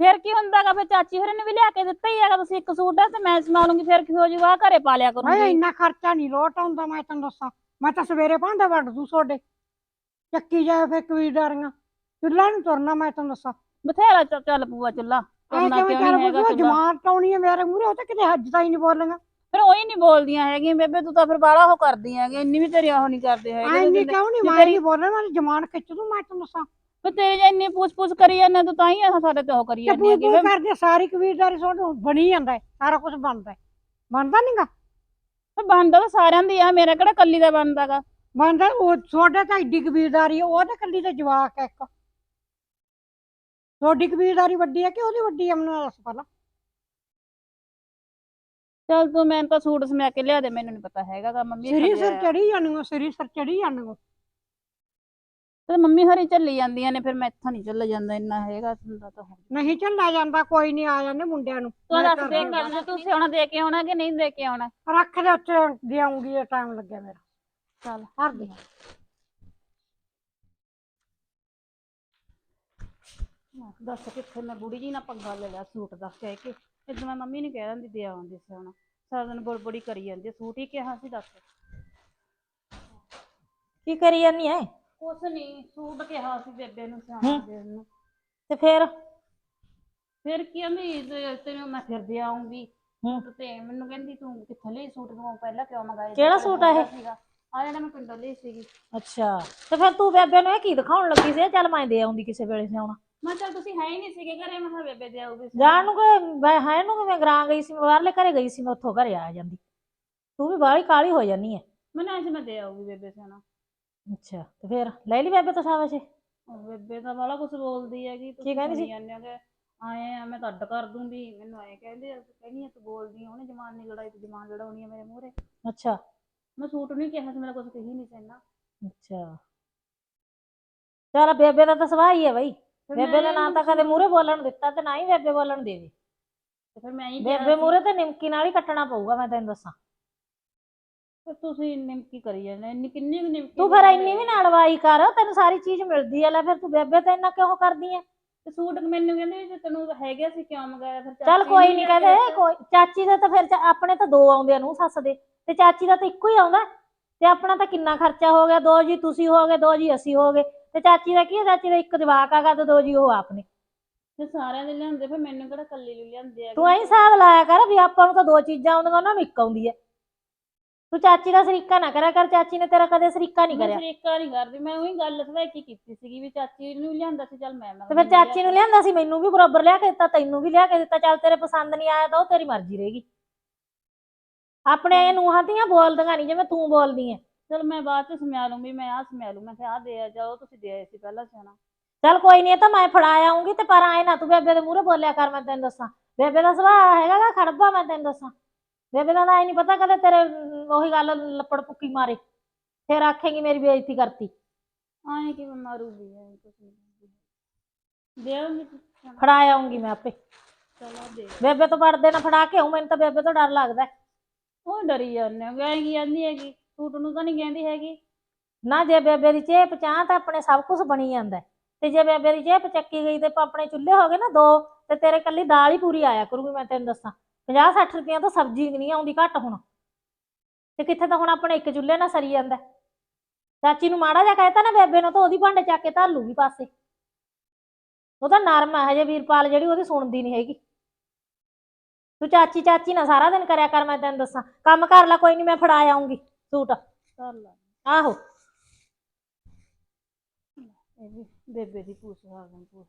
ਫਿਰ ਕੀ ਹੁੰਦਾਗਾ? ਫਿਰ ਚਾਚੀ ਹੋਰਾਂ ਨੇ ਵੀ ਲਿਆ ਕੇ ਦਿੱਤਾ ਹੀ ਹੈਗਾ ਤੁਸੀਂ ਇੱਕ ਸੂਟ ਹੈ ਤੇ ਮੈਂ ਸਮਾ ਲੂੰਗੀ ਫਿਰ ਕੀ ਹੋ ਜੂਗਾ? ਘਰੇ ਪਾ ਲਿਆ ਹਾਏ ਕਰੂੰਗੀ ਇੰਨਾ ਖਰਚਾ ਨਹੀਂ ਲੋਟ ਆਉਂਦਾ ਮੈਂ ਤੈਨੂੰ ਦੱਸਾਂ। ਮੈਂ ਤਾਂ ਸਵੇਰੇ ਭਾਂਡੇ ਵੰਡ ਦੂੰ ਤੁਹਾਡੇ ਚੱਕੀ ਜਾਏ ਫਿਰ ਕਵੀਦਾਰੀਆਂ ਚੁੱਲ੍ਹਾ ਨੂੰ ਤੁਰਨਾ ਮੈਂ ਤੈਨੂੰ ਦੱਸਾਂ। ਬਥੇਰਾ ਚ- ਚੱਲ ਪੂਆ ਚੁੱਲਾ ਐ ਤੁਰਨਾ ਕਿਵੇਂ ਕਿਉਂ ਚੱਲ ਨਹੀਂ ਹੈਗਾ ਬੁੱਝੋ ਚੁੱਲ੍ਹਾ? ਜਮਾਨ ਟਾਉਣੀ ਹੈ ਮੇਰੇ ਮੂਹਰੇ ਉਹ ਤਾਂ ਕਿਤੇ ਹੱਜ ਤਾਂ ਹੀ ਨਹੀਂ ਬੋਲੇਗਾ ਫਿਰ ਉਹੀ ਨਹੀਂ ਬੋਲਦੀਆਂ ਹੈਗੀਆਂ ਬੇਬੇ ਤੂੰ ਤਾਂ ਫਿਰ ਬਾਹਲਾ ਉਹ ਕਰਦੀ ਹੈਗੀ ਇੰਨੀ ਵੀ ਤੇਰੀ ਉਹ ਨਹੀਂ ਕਰਦੇ ਐ ਹੈਗੇ ਨਹੀਂ ਕਿਉਂ ਨਹੀਂ ਜੇ ਮੈਂ ਤੇਰੀ- ਨਹੀਂ ਬੋਲਣਾ ਮੈਂ ਜਮਾਨ ਖਿੱਚ ਦੂੰ ਮੈਂ ਤੈਨੂੰ ਦੱਸਾਂ। ਫਿਰ ਤੇਰੀ ਜੇ ਇੰਨੀ ਪੁੱਛ ਪੁੱਛ ਕਰੀ ਜਾਂਦੇ ਤੂੰ ਤਾਂ ਹੀ ਇਹ ਸਾਡੇ ਤੇ ਉਹ ਕਰੀ ਤੇ ਜਾਂਦੀ ਪੂ ਹੈਗੀ ਪੂ ਵੇ। ਕਰਦੇ ਸਾਰੀ ਬਣੀ ਜਾਂਦਾ ਹੈ ਸਾਰਾ ਕੁਝ ਬਣਦਾ ਹੈ। ਬਣਦਾ ਨਹੀਂਗਾ ਬਣਦਾ ਤਾਂ ਸਾਰਿਆਂ ਦੀ ਆ ਮੇਰਾ ਕਿਹੜਾ ਕੱਲੀ ਦਾ ਬਣਦਾਗਾ ਬਣਦਾ ਉਹ ਤੁਹਾਡੇ ਤਾਂ ਏਡੀ ਕਬੀਲਦਾਰੀ ਹੈ, ਉਹ ਤਾਂ ਕੱਲੀ ਤੇ ਜਵਾਕ ਹੈ ਇੱਕ। ਤੁਹਾਡੀ ਕਬੀਲਦਾਰੀ ਵੱਡੀ ਹੈ ਕਿ ਉਹਦੀ ਵੱਡੀ ਹੈ ਮੈਨੂੰ ਦੱਸ ਪਹਿਲਾਂ ਚੱਲ ਤੂੰ ਮੈਨੂੰ ਤਾਂ ਸੂਟ ਸਮਿਆ ਕੇ ਲਿਆ ਦੇ ਮੈਨੂੰ ਨਹੀਂ ਪਤਾ ਹੈਗਾਗਾ ਮੰਮੀ ਸਿਰੀ ਸਿਰ। ਚੜੀ ਜਾਣਗੋ ਸਿਰੀ ਸਿਰ ਚੜੀ ਜਾਣਗੋ ਤੇ ਮੰਮੀ ਹਰੀ ਚੱਲੀ ਜਾਂਦੀਆਂ ਨੇ ਫਿਰ ਮੈਂ ਇੱਥੋਂ ਨਹੀਂ ਚੱਲ ਜਾਂਦਾ ਇੰਨਾ ਹੈਗਾ ਹੁੰਦਾ ਤਾਂ। ਨਹੀਂ ਚੱਲਿਆ ਜਾਂਦਾ ਕੋਈ ਨਹੀਂ ਆ ਜਾਂਦੇ ਮੁੰਡਿਆਂ ਨੂੰ ਤੂੰ ਦੱਸ ਦੇ ਦੂੰਗਾ। ਕਰ ਤੁਸੀਂ ਆਉਣਾ ਦੇ ਕੇ ਆਉਣਾ ਕਿ ਨਹੀਂ ਦੇ ਕੇ ਆਉਣਾ ਰੱਖ ਦੇ ਉੱਤੇ ਦੇਉਂਗੀ ਟਾਈਮ ਲੱਗਿਆ ਮੇਰਾ ਚੱਲ ਹਰ ਦੇ ਦੱਸ ਕਿੱਥੇ ਮੈਂ ਬੁੜੀ ਜੀ ਨਾਲ ਪੰਗਾ ਲੈ ਲਿਆ ਸੂਟ ਦਾ ਕਹਿ ਕੇ। ਇਦਾਂ ਮੈਂ ਮੰਮੀ ਨੂੰ ਕਹਿ ਦਿੰਦੀ ਦੇ ਆਉਂਦੀ ਸੀ ਹੁਣ ਸਾਰਾ ਦਿਨ ਬੜਬੜੀ ਕਰੀ ਜਾਂਦੀ ਆ, ਸੂਟ ਹੀ ਕਿਹਾ ਸੀ ਦੱਸ। ਕੀ ਕਰੀ ਜਾਨੀ ਐ? ਕੁਛ ਨਹੀਂ ਸੂਟ ਕਿਹਾ ਸੀ ਬੇਬੇ ਨੂੰ ਸਿਆਣਾ ਦੇਣ ਨੂੰ। ਤੇ ਫੇਰ? ਫਿਰ ਕੀ ਆਂਦੀ ਤੇ- ਤੈਨੂੰ ਮੈਂ ਫਿਰ ਦੇ ਆਉਂਗੀ ਹੂੰ। ਤੇ ਮੈਨੂੰ ਕਹਿੰਦੀ ਤੂੰ ਕਿੱਥੋਂ ਲਈ ਸੂਟ? ਤੂੰ ਪਹਿਲਾਂ ਕਿਉਂ ਮੰਗਾਏ ਕਿਹੜਾ ਸੂਟ ਆ ਇਹ? ਆ ਜਿਹੜਾ ਮੈਂ ਪਿੰਡੋਂ ਲਈ ਸੀਗੀ। ਅੱਛਾ। ਤੇ ਫਿਰ ਤੂੰ ਬੇਬੇ ਨੂੰ ਇਹ ਕੀ ਦਿਖਾਉਣ ਲੱਗੀ ਸੀ? ਚੱਲ ਮੈਂ ਦੇ ਆਉਂਦੀ ਕਿਸੇ ਵੇਲੇ ਸਿਆਉਣਾ ਮੈਂ ਚੱਲ ਤੁਸੀਂ ਹੈ ਹੀ ਨਹੀਂ ਸੀਗੇ ਘਰੇ ਮੈਂ ਕਿਹਾ ਬੇਬੇ ਦੇ ਆਉਗੀ ਜਾਣ ਨੂੰ ਕਿ ਮੈਂ ਹੈ ਨੂੰ ਕਿ ਮੈਂ ਗਰਾਂ ਗਈ ਸੀ ਮੈਂ ਬਾਹਰਲੇ ਘਰੇ ਗਈ ਸੀ ਮੈਂ ਉੱਥੋਂ ਘਰੇ ਆ ਜਾਂਦੀ। ਤੂੰ ਵੀ ਬਾਹਲੀ ਕਾਲੀ ਹੋ ਜਾਨੀ ਐ। ਮੈਂ ਨਾ ਮੈਂ ਦੇ ਆਉਗੀ ਬੇਬੇ ਸਿਆਣਾ। ਅੱਛਾ ਤੇ ਫੇਰ ਲੈ ਲਈ ਬੇਬੇ ਤੋਂ ਬੇਬੇ ਕੁਝ ਬੋਲਦੀ ਹੈਗੀ ਕਹਿੰਦੀ ਸੀ? ਜਾਂਦੇ ਹੋ ਕਿ ਆਏ ਆ ਮੈਂ ਤਾਂ ਅੱਡ ਕਰ ਦੂੰਗੀ ਮੈਨੂੰ ਐ ਕਹਿੰਦੇ ਆ ਕਹਿੰਦੀ ਆ ਤੂੰ ਬੋਲਦੀ ਆ, ਉਹਨੇ ਜਮਾਨ ਨਹੀਂ ਲੜਾਈ ਤੇ ਜਮਾਨ ਲੜਾਉਣੀ ਆ ਮੇਰੇ ਮੂਹਰੇ। ਅੱਛਾ। ਮੈਂ ਸੂਟ ਨਹੀਂ ਕਿਹਾ ਸੀ ਮੇਰਾ ਕੁਝ ਕਹੀ ਨਹੀਂ ਸੀ ਇੰਨਾ। ਅੱਛਾ। ਚਲ ਬੇਬੇ ਦਾ ਤਾਂ ਸੁਭਾਅ ਹੀ ਹੈ ਬਈ। ਬੇਬੇ ਨੇ ਨਾ ਤਾਂ ਕਦੇ ਮੂਹਰੇ ਬੋਲਣ ਦਿੱਤਾ ਤੇ ਨਾ ਹੀ ਬੇਬੇ ਬੋਲਣ ਦੇਵੇ ਤੇ ਫਿਰ ਮੈਂ ਹੀ ਕਿਹਾ ਬੇਬੇ ਸੀ, ਮੂਹਰੇ ਤੇ ਨਿਮਕੀ ਨਾਲ ਹੀ ਕੱਟਣਾ ਪਊਗਾ ਮੈਂ ਤੈਨੂੰ ਦੱਸਾਂ। ਫਿਰ ਤੁਸੀਂ ਨਿਮਕੀ ਕਰੀ ਜਾਂਦੇ ਇੰਨੀ ਕਿੰਨੀ ਕੁ ਨਿਮਕੀ ਤੂੰ ਫਿਰ ਇੰਨੀ ਵੀ ਨਾ ਅੜਵਾਈ ਕਰ ਤੈਨੂੰ ਸਾਰੀ ਚੀਜ਼ ਮਿਲਦੀ ਐ ਲੈ ਫਿਰ ਤੂੰ ਬੇਬੇ ਤੇ ਇੰਨਾ ਕਿਉਂ ਕਰਦੀ ਐ ਤੇ ਸੂਟ ਮੈਨੂੰ ਕਹਿੰਦੇ ਜੇ ਤੈਨੂੰ ਹੈਗੇ ਸੀ ਕਿਉਂ ਮੰਗਾਇਆ? ਫਿਰ ਚੱਲ ਕੋਈ ਨਹੀਂ ਕਹਿੰਦੇ। ਕੋਈ ਚਾਚੀ ਦਾ ਤਾਂ ਫਿਰ ਆਪਣੇ ਤਾਂ ਦੋ ਆਉਂਦੇ ਆ ਨੂੰ ਸੱਸ ਦੇ ਤੇ ਚਾਚੀ ਦਾ ਤਾਂ ਇੱਕੋ ਹੀ ਆਉਂਦਾ। ਤੇ ਆਪਣਾ ਤਾਂ ਕਿੰਨਾ ਖਰਚਾ ਹੋ ਗਿਆ ਦੋ ਜੀ ਤੁਸੀਂ ਹੋ ਗਏ ਦੋ ਜੀ ਅਸੀਂ ਹੋ ਗਏ ਤੇ ਚਾਚੀ ਦਾ ਕੀ ਹੈ ਚਾਚੀ ਦਾ ਇੱਕ ਜਵਾਕ ਆਗਾ ਤੇ ਦੋ ਜੀ ਉਹ ਆਪਣੇ ਫਿਰ ਸਾਰਿਆਂ ਦੇ ਲਿਆਂਦੇ ਫਿਰ ਮੈਨੂੰ ਕਿਹੜਾ ਕੱਲੀ ਨੂੰ ਲਿਆਂਦੇ ਆ? ਤੂੰ ਐਂ ਹਿਸਾਬ ਲਾਇਆ ਕਰ ਵੀ ਆਪਾਂ ਨੂੰ ਤਾਂ ਦੋ ਚੀਜ਼ਾਂ ਆਉਂਦੀਆਂ ਉਹਨਾਂ ਨੂੰ ਇੱਕ ਆਉਂਦੀ ਐ ਤੂੰ ਚਾਚੀ ਦਾ ਸਰੀਕਾ ਨਾ ਕਰਿਆ ਕਰ ਚਾਚੀ ਨੇ ਤੇਰਾ ਕਦੇ ਸਰੀਕਾ ਨਹੀਂ ਕਰਿਆ। ਸ਼ਰੀਕਾ ਨਹੀਂ ਕਰਦੀ ਮੈਂ ਉਹੀ ਗੱਲ ਸਵੇਕੀ ਕੀਤੀ ਸੀਗੀ ਵੀ ਚਾਚੀ ਨੂੰ ਲਿਆਂਦਾ ਸੀ ਚੱਲ ਮੈਂ ਤੇ ਫਿਰ ਚਾਚੀ ਨੂੰ ਲਿਆਂਦਾ ਸੀ ਮੈਨੂੰ ਵੀ ਬਰਾਬਰ ਲਿਆ ਕੇ ਦਿੱਤਾ ਤੈਨੂੰ ਵੀ ਲਿਆ ਕੇ ਦਿੱਤਾ ਚੱਲ ਤੇਰੇ ਪਸੰਦ ਨਹੀਂ ਆਇਆ ਤਾਂ ਉਹ ਤੇਰੀ ਮਰਜ਼ੀ ਰਹੇਗੀ। ਆਪਣੇ ਨੂੰਹਾਂ ਧੀਆਂ ਬੋਲਦੀਆਂ ਨਹੀਂ ਜਿਵੇਂ ਤੂੰ ਬੋਲਦੀ ਐ। ਚਲ ਮੈਂ ਬਾਅਦ ਚ ਸਮਿਆ ਲੂੰਗੀ ਮੈਂ ਆਹ ਸਮਿਆ ਲੂੰ ਮੈਂ ਕਿਹਾ ਆਹ ਦੇ ਆ ਜਾਓ ਤੁਸੀਂ ਦੇ ਆਏ ਸੀ ਪਹਿਲਾਂ ਸਿਆਣਾ। ਚੱਲ ਕੋਈ ਨਹੀਂ ਇਹ ਤਾਂ ਮੈਂ ਫੜਾ ਆਉਂਗੀ ਤੇ ਪਰ ਆਏ ਨਾ ਤੂੰ ਬੇਬੇ ਦੇ ਮੂਹਰੇ ਬੋਲਿਆ ਕਰ ਮੈਂ ਤੈਨੂੰ ਦੱਸਾਂ। ਬੇਬੇ ਦਾ ਸੁਭਾਅ ਹੈਗਾ ਗਾ ਖੜਬਾ ਮੈਂ ਤੈਨੂੰ ਦੱਸਾਂ। ਬੇਬੇ ਦਾ ਤਾਂ ਐ ਨਹੀਂ ਪਤਾ ਕਦੇ ਤੇਰੇ ਅਮ, ਉਹੀ ਗੱਲ ਲੱਪੜ ਪੁੱਕੀ ਮਾਰੇ। ਫੇਰ ਆਖੇਗੀ ਮੇਰੀ ਬੇਇੱਜ਼ਤੀ ਕਰਤੀ। ਆਏ ਕਿ ਮੈਂ ਮਾਰੂਗੀ ਐ ਕੁਛ ਨਹੀਂ ਦੇ ਆਉਂਗੀ ਸਿਆਣਾ ਫੜਾ ਆਉਂਗੀ ਮੈਂ ਆਪੇ। ਚਲ ਆ ਦੇ। ਬੇਬੇ ਤੋਂ ਪੜਦੇ ਨਾ ਫੜਾ ਕੇ ਆਉਂ ਮੈਨੂੰ ਤਾਂ ਬੇਬੇ ਤੋਂ ਡਰ ਲੱਗਦਾ। ਹੈ। ਉਹ ਡਰੀ ਜਾਂਦੇ ਹੋ ਐਂ ਕੀ ਜਾਂਦੀ ਹੈਗੀ? ਸੂਟ ਨੂੰ ਤਾਂ ਨਹੀਂ ਕਹਿੰਦੀ ਹੈਗੀ। ਨਾ ਜੇ ਬੇਬੇ ਦੀ ਚੇਪ ਚਾਹ ਤਾਂ ਆਪਣੇ ਸਭ ਕੁਝ ਬਣੀ ਜਾਂਦਾ। ਹੈ। ਤੇ ਜੇ ਬੇਬੇ ਦੀ ਚੇਪ ਚੱਕੀ ਗਈ ਤੇ ਆਪਣੇ ਚੁੱਲ੍ਹੇ ਹੋ ਗਏ ਨਾ ਦੋ, ਤੇ ਤੇਰੇ ਕੱਲੀ ਦਾਲ ਹੀ ਪੂਰੀ ਆਇਆ ਕਰੂਗੀ ਮੈਂ ਤੈਨੂੰ ਦੱਸਾਂ। 50 60 ਰੁਪਈਆ ਤਾਂ ਸਬਜ਼ੀ ਨਹੀਂ ਆਉਂਦੀ ਘੱਟ ਹੁਣ। ਤੇ ਕਿੱਥੇ ਤਾਂ ਹੁਣ ਆਪਣੇ ਇੱਕ ਚੁੱਲ੍ਹੇ ਨਾਲ ਸਰੀ ਜਾਂਦਾ। ਹੈ। ਚਾਚੀ ਨੂੰ ਮਾੜਾ ਜਿਹਾ ਕਹਿਤਾ ਨਾ ਬੇਬੇ ਨੂੰ ਤਾਂ ਉਹਦੀ ਭਾਂਡੇ ਚੱਕ ਕੇ ਧਰ ਲੂਗੀ ਪਾਸੇ। ਉਹ ਤਾਂ ਨਰਮ ਹੈ ਹਜੇ ਵੀਰਪਾਲ ਜਿਹੜੀ ਉਹਦੀ ਸੁਣਦੀ ਨਹੀਂ ਹੈਗੀ। ਤੂੰ ਚਾਚੀ ਚਾਚੀ ਨਾ ਸਾਰਾ ਦਿਨ ਕਰਿਆ ਕਰ ਮੈਂ ਤੈਨੂੰ ਦੱਸਾਂ। ਕੰਮ ਕਰ ਲੈ, ਕੋਈ ਨਹੀਂ ਮੈਂ ਫੜਾ ਆਉਂਗੀ ਸੂਟ। ਕਰ ਲਾ ਆਹੋ। ਇਹ ਵੀ ਬੇਬੇ ਦੀ ਪੂਛ ਆ ਪੂਛ